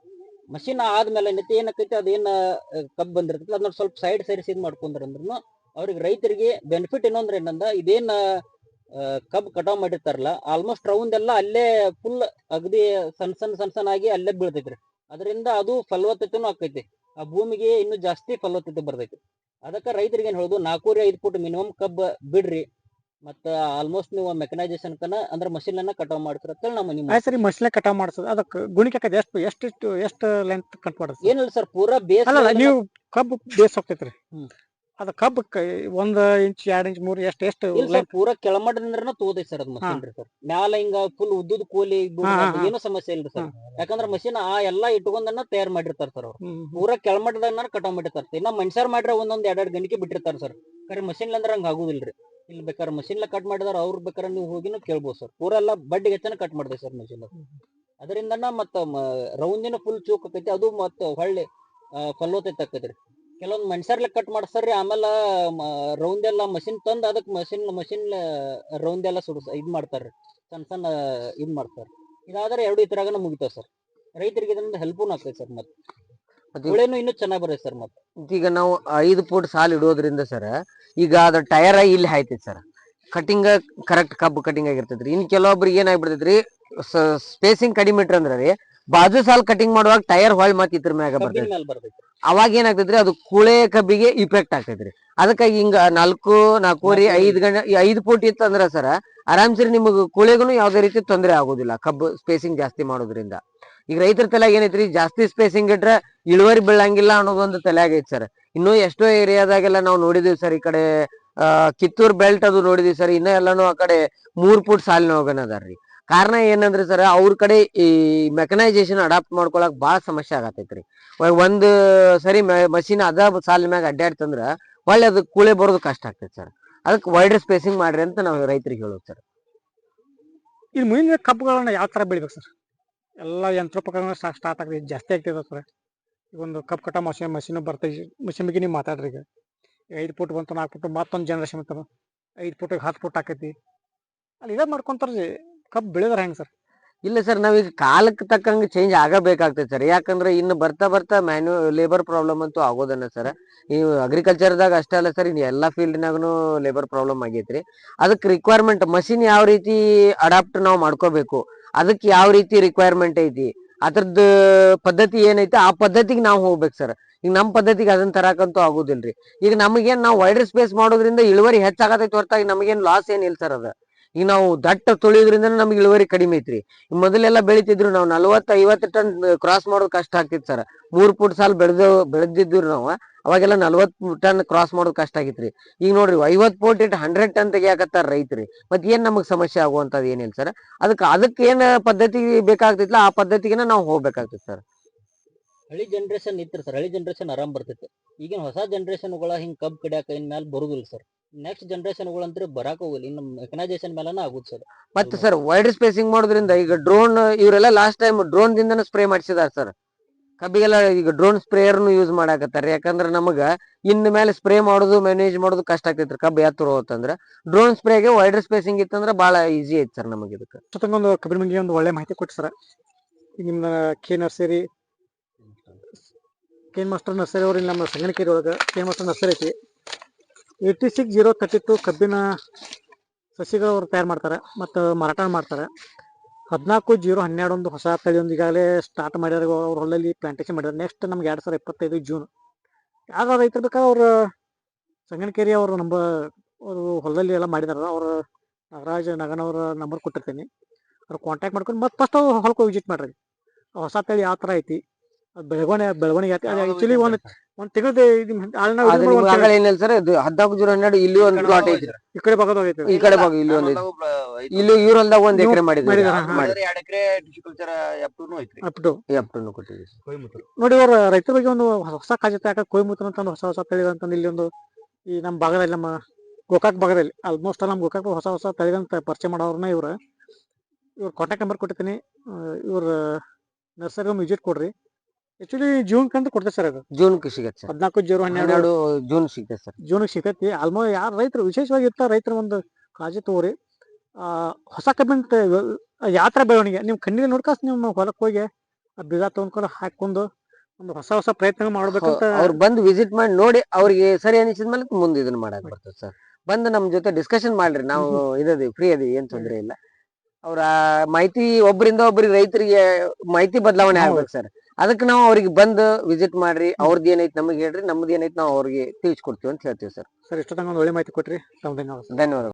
ಮಷಿನ್ ಆದ್ಮೇಲೆ ನಿತ್ಯ ಏನಾಕೈತಿ ಅದೇನ ಕಬ್ಬು ಬಂದಿರ್ತೈತಿ ಅದನ್ನ ಸ್ವಲ್ಪ ಸೈಡ್ ಸೈಡ್ಸ್ ಇದ್ ಮಾಡ್ಕೊಂಡ್ರಂದ್ರೂ ಅವ್ರಿಗೆ ರೈತರಿಗೆ ಬೆನಿಫಿಟ್ ಏನಂದ್ರೆ ಏನಂದ, ಇದೇನ್ ಕಬ್ಬ್ ಕಟಾವ್ ಮಾಡಿರ್ತಾರಲ್ಲ ಆಲ್ಮೋಸ್ಟ್ ರೌಂಡ್ ಎಲ್ಲ ಅಲ್ಲೇ ಫುಲ್ ಅಗದಿ ಸಣ್ಣ ಸಣ್ಣ ಸಣ್ಣ ಸಣ್ಣ ಆಗಿ ಅಲ್ಲೇ ಬೀಳ್ತೈತ್ರಿ. ಅದರಿಂದ ಅದು ಫಲವತ್ತತೆನೂ ಆಕೈತಿ. ಆ ಭೂಮಿಗೆ ಇನ್ನು ಜಾಸ್ತಿ ಫಲವತ್ತತೆ ಬರ್ತೈತಿ. ಅದಕ್ಕ ರೈತರಿಗೆ ಏನ್ ಹೇಳುದು ನಾಲ್ಕೂರಿ ಐದು ಫುಟ್ ಮಿನಿಮಮ್ ಕಬ್ಬು ಬಿಡ್ರಿ. ಮತ್ತ ಆಲ್ಮೋಸ್ಟ್ ನೀವು ಮೆಕನೈಸೇಷನ್ ಕನ ಅಂದ್ರ ಮಷಿನ್ ಅನ್ನ ಕಟಾವ್ ಮಾಡ್ತೀರ ಅಂತ ನಮ್ಮ ನಿಮ್ಮ ಆಯ್ತು ಸರಿ ಮಷಿನ್ ಕಟಾವ್ ಮಾಡ್ಸೋದು. ಅದಕ್ಕೆ ಗುಣಿಕೆ ಎಷ್ಟು ಎಷ್ಟು ಎಷ್ಟು ಲೆಂತ್ ಕಟ್ ಮಾಡೋದು ಏನಿಲ್ಲ ಸರ್ ಪೂರಾ ಬೇಸ್ ಅಲ್ಲ ನೀವು ಕಬ್ಬು ಬೇಸ್ ಹೋಗ್ತೈತ್ರಿ. ಹ್ಮ್. ಅದ ಕಬ್ಬು ಒಂದ್ ಇಂಚ್ ಎರಡ್ ಇಂಚ್ ಮೂರ್ ಎಷ್ಟು ಎಷ್ಟು ಇಲ್ಲ ಸರ್ ಪೂರಾ ಕೆಳಮಟ್ಟದಿಂದ ತೋದೈತಿ ಸರ್ ಅದ್ ಮಷೀನ್ ರೀ ಸರ್. ಮ್ಯಾಲ ಹಿಂಗ ಫುಲ್ ಉದ್ದುದ್ ಕೂಲಿ ಏನು ಹಾ, ಹಾ, ಅದು ಏನೂ ಸಮಸ್ಯೆ ಇಲ್ರಿ ಸರ್. ಯಾಕಂದ್ರ ಮಷೀನ್ ಆ ಎಲ್ಲಾ ಇಟ್ಕೊಂಡನ್ನ ತಯಾರ್ ಮಾಡಿರ್ತಾರ ಸರ್ ಅವ್ರು. ಹ್ಮ್. ಪೂರಾ ಕೆಳಮಟ್ಟದಾಗ ಕಟಾವ್ ಮಾಡಿರ್ತಾರ. ಇನ್ನ ಮನುಷ್ಯರ್ ಮಾಡ್ರೆ ಒಂದೊಂದ್ ಎರಡ್ ಎರಡ್ ಗಂಟೆ ಬಿಟ್ಟಿರ್ತಾರ ಸರ್. ಕರೆ ಮಷೀನ್ ಅಂದ್ರ ಹಂಗ ಆಗುದಿಲ್ರಿ. ಇಲ್ಲಿ ಬೇಕಾದ್ರೆ ಮಷಿನ್ ಕಟ್ ಮಾಡಿದಾರ, ಅವ್ರ ಬೇಕಾದ್ರೆ ನೀವು ಹೋಗಿನೂ ಕೇಳ್ಬೋದು ಸರ್ ಪೂರಾ ಬಡ್ಡಿ ಬಡ್ಡಿಗೆ ಹೆಚ್ಚನ ಕಟ್ ಮಾಡಿದೆ ಸರ್ ಮಷಿನ್ ಅದರಿಂದನ ಮತ್ತ ರೌಂದಿನ ಫುಲ್ ಚೂಕ್ ಆಕೈತಿ ಅದು ಮತ್ತ ಹೊಳ್ಳಿ ಫಲೋತೈತಿ ಆಕೈತ್ರಿ ಕೆಲವೊಂದು ಮನುಷ್ಯರ್ಲೆ ಕಟ್ ಮಾಡ್ತಾರ್ರಿ ಆಮೇಲೆ ರೌಂಡ್ ಎಲ್ಲ ಮಷಿನ್ ತಂದು ಅದಕ್ಕೆ ಮಷಿನ್ ಮಷಿನ್ ರೌಂಡ್ ಎಲ್ಲ ಇದು ಇದ್ ಮಾಡ್ತಾರ್ರಿ. ಸಣ್ಣ ಸಣ್ಣ ಇದ್ ಮಾಡ್ತಾರ ಇದಾದ್ರೆ ಎರಡು ಇತರಾಗನ ಮುಗಿತಾವ ಸರ್ ರೈತರಿಗೆ ಇದರಿಂದ ಹೆಲ್ಪೂನು ಆಗ್ತೈತಿ ಸರ್ ಮತ್ತೆ. ಇನ್ನೂ ಚೆನ್ನಾಗ್ ಬರುತ್ತೆ ಸರ್ ಮತ್ತೆ. ಈಗ ನಾವು ಐದು ಫೂಟ್ ಸಾಲ್ ಇಡೋದ್ರಿಂದ ಸರ್ ಈಗ ಅದ್ರ ಟಯರ್ ಇಲ್ಲಿ ಹಾಯ್ತೈತಿ ಸರ್. ಕಟಿಂಗ್ ಕರೆಕ್ಟ್ ಕಬ್ಬು ಕಟಿಂಗ್ ಆಗಿರ್ತೈತ್ರಿ. ಇನ್ ಕೆಲವೊಬ್ರಿಗೆ ಏನಾಗ್ಬಿಡ್ತೈತ್ರಿ ಸ್ಪೇಸಿಂಗ್ ಕಡಿಮೆ ಇಟ್ರ ಅಂದ್ರ ರೀ ಬಾಜು ಸಾಲ್ ಕಟಿಂಗ್ ಮಾಡುವಾಗ ಟೈರ್ ಹೊಳ್ ಮತ್ ಇದ್ರ ಮ್ಯಾಗ ಬರ್ತೈತಿ. ಅವಾಗ ಏನಾಗ್ತೈತ್ರಿ ಅದು ಕುಳೆ ಕಬ್ಬಿಗೆ ಇಫೆಕ್ಟ್ ಆಗ್ತೈತ್ರಿ. ಅದಕ್ಕಾಗಿ ಹಿಂಗ ನಾಲ್ಕು ನಾಲ್ಕೂವರೆ ರೀ ಐದ್ ಗಂಟೆ ಐದ್ ಫೂಟ್ ಇತ್ತಂದ್ರ ಸರ್ ಆರಾಮ್ಸರಿ ನಿಮಗ್ ಕುಳೆಗೂ ಯಾವ್ದೇ ರೀತಿ ತೊಂದರೆ ಆಗೋದಿಲ್ಲ ಕಬ್ಬು ಸ್ಪೇಸಿಂಗ್ ಜಾಸ್ತಿ ಮಾಡೋದ್ರಿಂದ. ಈಗ ರೈತರ ತಲೆಯಾಗ ಏನೈತ್ರಿ? ಜಾಸ್ತಿ ಸ್ಪೇಸಿಂಗ್ ಇಟ್ರೆ ಇಳುವರಿ ಬೀಳಂಗಿಲ್ಲ ಅನ್ನೋದೊಂದು ತಲೆಯಾಗ ಐತಿ ಸರ್ ಇನ್ನೂ ಎಷ್ಟೋ ಏರಿಯಾದಾಗೆಲ್ಲ ನಾವು ನೋಡಿದೀವಿ ಸರ್ ಈ ಕಡೆ ಕಿತ್ತೂರ್ ಬೆಲ್ಟ್ ಅದು ನೋಡಿದೀವಿ ಸರ್ ಇನ್ನ ಎಲ್ಲಾನು ಆ ಕಡೆ ಮೂರ್ ಫುಟ್ ಸಾಲಿನ ಹೋಗನ ಅದಾರ್ರಿ ಕಾರಣ ಏನಂದ್ರೆ ಸರ್ ಅವ್ರ ಕಡೆ ಈ ಮೆಕನೈಸೇಷನ್ ಅಡಾಪ್ಟ್ ಮಾಡ್ಕೊಳಕ್ ಬಹಳ ಸಮಸ್ಯೆ ಆಗತೈತ್ರಿ ಒಂದ್ ಸರಿ ಮಷಿನ್ ಅದ ಸಾಲಿನ ಮ್ಯಾಗ ಅಡ್ಡಾಡ್ತಂದ್ರ ಒಳ್ಳೆ ಅದು ಕೂಳೆ ಬರೋದು ಕಷ್ಟ ಆಗ್ತೈತಿ ಸರ್ ಅದಕ್ಕೆ ವೈಡರ್ ಸ್ಪೇಸಿಂಗ್ ಮಾಡ್ರಿ ಅಂತ ನಾವು ರೈತರಿಗೆ ಹೇಳೋದು ಸರ್ ಈ ಮುಂದಿನ ಕಬ್ಬುಗಳನ್ನ ಯಾವ ತರ ಬೆಳಿಬೇಕು ಸರ್ ಎಲ್ಲ ಯಂತ್ರೋಪಕರಣ ಸ್ಟಾರ್ಟ್ ಆಗ್ತದೆ. ಜಾಸ್ತಿ ಆಗ್ತದೆ ಸರ್ ಈಗ ಒಂದು ಕಪ್ ಕಟ್ಟ ಮಷಿನ್ ಮಷಿನ್ ಬರ್ತೈತಿ ಮಷಿನ್ ಬಗ್ಗೆ ನೀವು ಮಾತಾಡ್ರಿ ಈಗ. ಐದು ಪುಟ್ ಬಂತು, ನಾಲ್ಕು ಫುಟ್ ಮತ್ತೊಂದು ಜನರೇಷನ್ ಬಂತಾರ ಐದು ಪುಟ್ಟಿಗೆ ಹತ್ತು ಫುಟ್ ಆಕೈತಿ. ಅಲ್ಲಿ ಇದೇ ಮಾಡ್ಕೊಂತಾರ ಕಬ್ಬು ಬೆಳೆದ್ರೆ ಹೆಂಗೆ ಸರ್? ಇಲ್ಲ ಸರ್ ನಾವೀಗ ಕಾಲಕ್ಕೆ ತಕ್ಕಂಗೆ ಚೇಂಜ್ ಆಗಬೇಕಾಗ್ತದೆ ಸರ್. ಯಾಕಂದ್ರೆ ಇನ್ನು ಬರ್ತಾ ಬರ್ತಾ ಮ್ಯಾನ್ಯು ಲೇಬರ್ ಪ್ರಾಬ್ಲಮ್ ಅಂತೂ ಆಗೋದನ್ನ ಸರ್. ಈ ಅಗ್ರಿಕಲ್ಚರ್ದಾಗ ಅಷ್ಟೇ ಅಲ್ಲ ಸರ್, ಇನ್ನು ಎಲ್ಲ ಫೀಲ್ಡ್ನಾಗೂ ಲೇಬರ್ ಪ್ರಾಬ್ಲಮ್ ಆಗೈತ್ರಿ. ಅದಕ್ಕೆ ರಿಕ್ವೈರ್ಮೆಂಟ್ ಮಷಿನ್ ಯಾವ ರೀತಿ ಅಡಾಪ್ಟ್ ನಾವು ಮಾಡ್ಕೋಬೇಕು? ಅದಕ್ಕೆ ಯಾವ ರೀತಿ ರಿಕ್ವೈರ್ಮೆಂಟ್ ಐತಿ? ಅದ್ರದ್ದು ಪದ್ಧತಿ ಏನೈತೆ? ಆ ಪದ್ಧತಿಗೆ ನಾವು ಹೋಗ್ಬೇಕು ಸರ್. ಈಗ ನಮ್ಮ ಪದ್ಧತಿಗೆ ಅದನ್ನ ತರಾಕಂತೂ ಆಗುದಿಲ್ರಿ. ಈಗ ನಮಗೇನು ನಾವು ವೈಡರ್ ಸ್ಪೇಸ್ ಮಾಡೋದ್ರಿಂದ ಇಳುವರಿ ಹೆಚ್ಚಾಗತೈತಿ ಹೊರತಾಗಿ ನಮಗೇನು ಲಾಸ್ ಏನಿಲ್ಲ ಸರ್ ಅದ. ಈಗ ನಾವು ದಟ್ಟ ತುಳಿಯೋದ್ರಿಂದ ನಮ್ಗೆ ಇಳುವರಿ ಕಡಿಮೆ ಐತ್ರಿ. ಮೊದಲೆಲ್ಲ ಬೆಳಿತಿದ್ರು ನಾವು ನಲವತ್ತ ಐವತ್ತು ಟನ್ ಕ್ರಾಸ್ ಮಾಡೋದು ಕಷ್ಟ ಆಗ್ತಿತ್ತು ಸರ್. ಮೂರ್ ಫುಟ್ ಸಾಲ್ ಬೆಳೆದ ಬೆಳೆದಿದ್ರು ನಾವು. ಅವಾಗೆಲ್ಲ ನಲ್ವತ್ ಟನ್ ಕ್ರಾಸ್ ಮಾಡೋದು ಕಷ್ಟ ಆಗಿತ್ರಿ. ಈಗ ನೋಡ್ರಿ ಐವತ್ ಫೋಟ್ ಇಟ್ ಹಂಡ್ರೆಡ್ ಟನ್ ತೆಗಿಯಾಕತ್ತಾರ ರೈತ್ರಿ. ಮತ್ ಏನ್ ನಮಗ್ ಸಮಸ್ಯೆ ಆಗುವಂತದ್ ಏನಿಲ್ಲ ಸರ್ ಅದಕ್ಕೆ ಅದಕ್ಕೆ ಏನ್ ಪದ್ಧತಿ ಬೇಕಾಗ್ತಿತ್ಲ ಆ ಪದ್ಧತಿಗೆ ನಾವು ಹೋಗ್ಬೇಕಾಗ್ತೈತಿ ಸರ್ ಹಳಿ ಜನರೇಷನ್ ಇತ್ತು ಸರ್ ಹಳಿ ಜನರೇಷನ್ ಆರಾಮ್ ಬರ್ತೈತೆ. ಈಗಿನ ಹೊಸ ಜನರೇಷನ್ಗಳ ಹಿಂಗ್ ಕಬ್ ಕಡಿಯಾಕ ಇನ್ ಮೇಲೆ ಬರುದಿಲ್ಲ ಸರ್ ನೆಕ್ಸ್ಟ್ ಜನರೇಷನ್ಗಳಂತ್ರ ಬರಾಕ ಹೋಗಿಲ್ಲ ಇನ್ನು ಮೆಕನೈಸೇಷನ್ ಮೇಲೆನ ಆಗುತ್ತೆ ಸರ್ ಮತ್ತೆ ಸರ್ ವೈಡ್ ಸ್ಪೇಸಿಂಗ್ ಮಾಡೋದ್ರಿಂದ ಈಗ ಡ್ರೋನ್ ಇವರೆಲ್ಲ ಲಾಸ್ಟ್ ಟೈಮ್ ಡ್ರೋನ್ ದಿಂದನೂ ಸ್ಪ್ರೇ ಮಾಡಿಸಿದಾರ ಸರ್ ಕಬ್ಬಿಗೆಲ್ಲ ಈಗ ಡ್ರೋನ್ ಸ್ಪ್ರೇಯರ್ನು ಯೂಸ್ ಮಾಡಾಕತ್ತಾರ ಯಾಕಂದ್ರೆ ನಮಗ ಇನ್ ಮೇಲೆ ಸ್ಪ್ರೇ ಮಾಡೋದು ಮ್ಯಾನೇಜ್ ಮಾಡೋದು ಕಷ್ಟ ಆಗ್ತೈತ್ರಿ ಕಬ್ಬು ಎತ್ತರ ಹೋತಂದ್ರ ಡ್ರೋನ್ ಸ್ಪ್ರೇಗೆ ವೈಡರ್ ಸ್ಪೇಸಿಂಗ್ ಅಂದ್ರೆ ಬಹಳ ಈಸಿ ಐತಿ ಸರ್ ನಮಗೆ ಇದಕ್ಕೆ. ಒಂದು ಕಬ್ಬಿನ ಬಗ್ಗೆ ಒಂದು ಒಳ್ಳೆ ಮಾಹಿತಿ ಕೊಟ್ಟು ಸರ್. ನಿಮ್ಮ K nursery K master nursery ಅವ್ರ ನಮ್ಮ ಸಂಗಣಕೇರಿ ಒಳಗೆ ಕೆ ಮಾಸ್ಟರ್ ನರ್ಸರಿ ಐತಿ. Eighty six zero thirty two ಕಬ್ಬಿನ ಸಸಿಗಳು ಅವ್ರು ತಯಾರು ಮಾಡ್ತಾರೆ ಮತ್ತು ಮಾರಾಟ ಮಾಡ್ತಾರೆ. ಹದಿನಾಲ್ಕು ಜೀರೋ ಹನ್ನೆರಡು ಒಂದು ಹೊಸ ತಳಿ ಒಂದು ಈಗಾಗಲೇ ಸ್ಟಾರ್ಟ್ ಮಾಡ್ಯಾರ. ಅವ್ರ ಹೊಲದಲ್ಲಿ ಪ್ಲಾಂಟೇಶನ್ ಮಾಡ್ಯಾರ ನೆಕ್ಸ್ಟ್ ನಮ್ಗೆ ಎರಡು ಸಾವಿರ ಇಪ್ಪತ್ತೈದು ಜೂನ್ ಯಾರು ರೈತರು ಬೇಕಾದ್ರೆ ಅವರು ಸಂಗನಕೇರಿ ಅವರು ನಮ್ಮ ಅವರು ಹೊಲದಲ್ಲಿ ಎಲ್ಲ ಮಾಡಿದಾರ. ಅವ್ರ ನಾಗರಾಜ್ ನಗನವ್ರ ಅವರ ನಂಬರ್ ಕೊಟ್ಟಿರ್ತೀನಿ. ಅವ್ರು ಕಾಂಟ್ಯಾಕ್ಟ್ ಮಾಡ್ಕೊಂಡು ಮತ್ತೆ ಫಸ್ಟ್ ಹೊಲಕ್ಕೆ ವಿಸಿಟ್ ಮಾಡ್ರಿ. ಹೊಸ ತಳಿ ಯಾವ ಥರ ಐತಿ? ಬೆಳವಣಿಗೆ ಬೆಳವಣಿಗೆ ಆಕ್ಚುಲಿ ಒಂದ್ ಒಂದ್ ಅದು ನಿಮ್ಗೆ ಏನಿಲ್ಲ ಸರ್ ಇದು ಹದಿನಾಲ್ಕು ಜೀರೋ ಹನ್ನೆರಡು ಇಲ್ಲಿ ಒಂದು ಪ್ಲಾಟ್ ಐತಿ. ಈ ಕಡೆ ಈ ಕಡೆ ಭಾಗ ಇಲ್ಲಿ ಒಂದು. ಇಲ್ಲಿ ಇವ್ರ ಹೊಲ್ದಾಗ ಒಂದ್ ಎಕರೆ ಮಾಡಿದಾರ, ಎರಡ್ ಎಕರೆ ಟಿಶ್ಯೂಕಲ್ಚರ್ ಎಪ್ಟೂನು ಐತ್ರಿ. ಅಪ್ಟು ಕೊಟ್ಟಿದ್ವಿ ನೋಡಿ ಅವ್ರ ರೈತರ ಬಗ್ಗೆ ಒಂದು ಹೊಸ ಕಾಜತೆ ಯಾಕೆ ಕೊಯ್ಮೂತ್ರ ಅಂತ ಹೊಸ ಹೊಸ ತಳಿ ಅಂತ ಇಲ್ಲಿ ಒಂದು ಈ ನಮ್ಮ ಭಾಗದಲ್ಲಿ ನಮ್ಮ ಗೋಕಾಕ್ ಭಾಗದಲ್ಲಿ ಆಲ್ಮೋಸ್ಟ್ ನಮ್ಮ ಗೋಕಾಕ್ ಹೊಸ ಹೊಸ ತಳಿಗಳಂತ ಪರಿಚಯ ಮಾಡೋರ್ನ ಇವ್ರ. ಇವ್ರ ಕಾಂಟ್ಯಾಕ್ಟ್ ನಂಬರ್ ಕೊಟ್ಟಿರ್ತೀನಿ. ಇವ್ರ ನರ್ಸರಿ ವಿಜಿಟ್ ವಿಸಿಟ್ ಕೊಡ್ರಿ. ಆ್ಯಕ್ಚುಲಿ ಜೂನ್ ಕಂತ ಕೊಡ್ತೇವೆ ಸರ್ ಅದು. ಜೂನ್ ಸಿಗತ್ತೆ ಸರ್ ಹದಿನಾಲ್ಕು ಜೀರೋ ಹನ್ನೆರಡು. ಹನ್ನೆರಡು ಜೂನ್ ಸಿಗ್ತೈತೆ ಸರ್ ಜೂನ್ ಸಿಗ್ತೈತಿ. ಆಲ್ಮೋಸ್ಟ್ ಯಾರು ರೈತರು ವಿಶೇಷವಾಗಿ ಇರ್ತಾರೆ ರೈತರ ಒಂದು ಕಾಳಜಿ ತಗೋರಿ. ಆ, ಹೊಸ ಕಬ್ಬಿನ ಯಾತ್ರ ಬೆಳವಣಿಗೆ. ನೀವು ಕಣ್ಣಿಗೆ ನೋಡ್ಕಾಸ್ ನಿಮ್ಮ ಹೊಲಕ್ಕೆ ಹೋಗಿ ಆ ಬೀಜ ತೊಗೊಂಡ್ಕೊಂಡು ಹಾಕೊಂಡು ಒಂದು ಹೊಸ ಹೊಸ ಪ್ರಯತ್ನ ಮಾಡ್ಬೇಕಂತ ಅವ್ರು ಬಂದು ವಿಸಿಟ್ ಮಾಡಿ ನೋಡಿ ಅವ್ರಿಗೆ ಸರಿ ಅನಿಸಿದ್ಮೇಲೆ ಮುಂದೆ ಇದನ್ನ ಮಾಡಕ್ ಬರ್ತದೆ ಸರ್ ಬಂದು ನಮ್ ಜೊತೆ ಡಿಸ್ಕಷನ್ ಮಾಡ್ರಿ. ನಾವು ಇದೀವಿ ಫ್ರೀ ಅದೀವಿ ಏನ್ ತೊಂದ್ರೆ ಇಲ್ಲ. ಅವ್ರ ಮಾಹಿತಿ ಒಬ್ಬರಿಂದ ಒಬ್ಬರಿಗೆ ರೈತರಿಗೆ ಮಾಹಿತಿ ಬದಲಾವಣೆ. ಆಗ್ಬೇಕು ಸರ್ ಅದಕ್ಕೆ ನಾವು ಅವ್ರಿಗೆ ಬಂದು ವಿಸಿಟ್ ಮಾಡ್ರಿ ಅವ್ರದ್ದು ಏನೈತಿ ನಮಗೆ ಹೇಳ್ರಿ ನಮ್ದು ಏನೈತಿ ನಾವು ಅವ್ರಿಗೆ ತಿಳಿಸ್ಕೊಡ್ತೀವಿ ಅಂತ ಹೇಳ್ತೀವಿ ಸರ್. ಸರ್ ಇಷ್ಟೊತ್ತಂಗ ಒಂದು ಒಳ್ಳೆ ಮಾಹಿತಿ ಕೊಟ್ರಿ. ತಮ್ಮ ಧನ್ಯವಾದ ಧನ್ಯವಾದ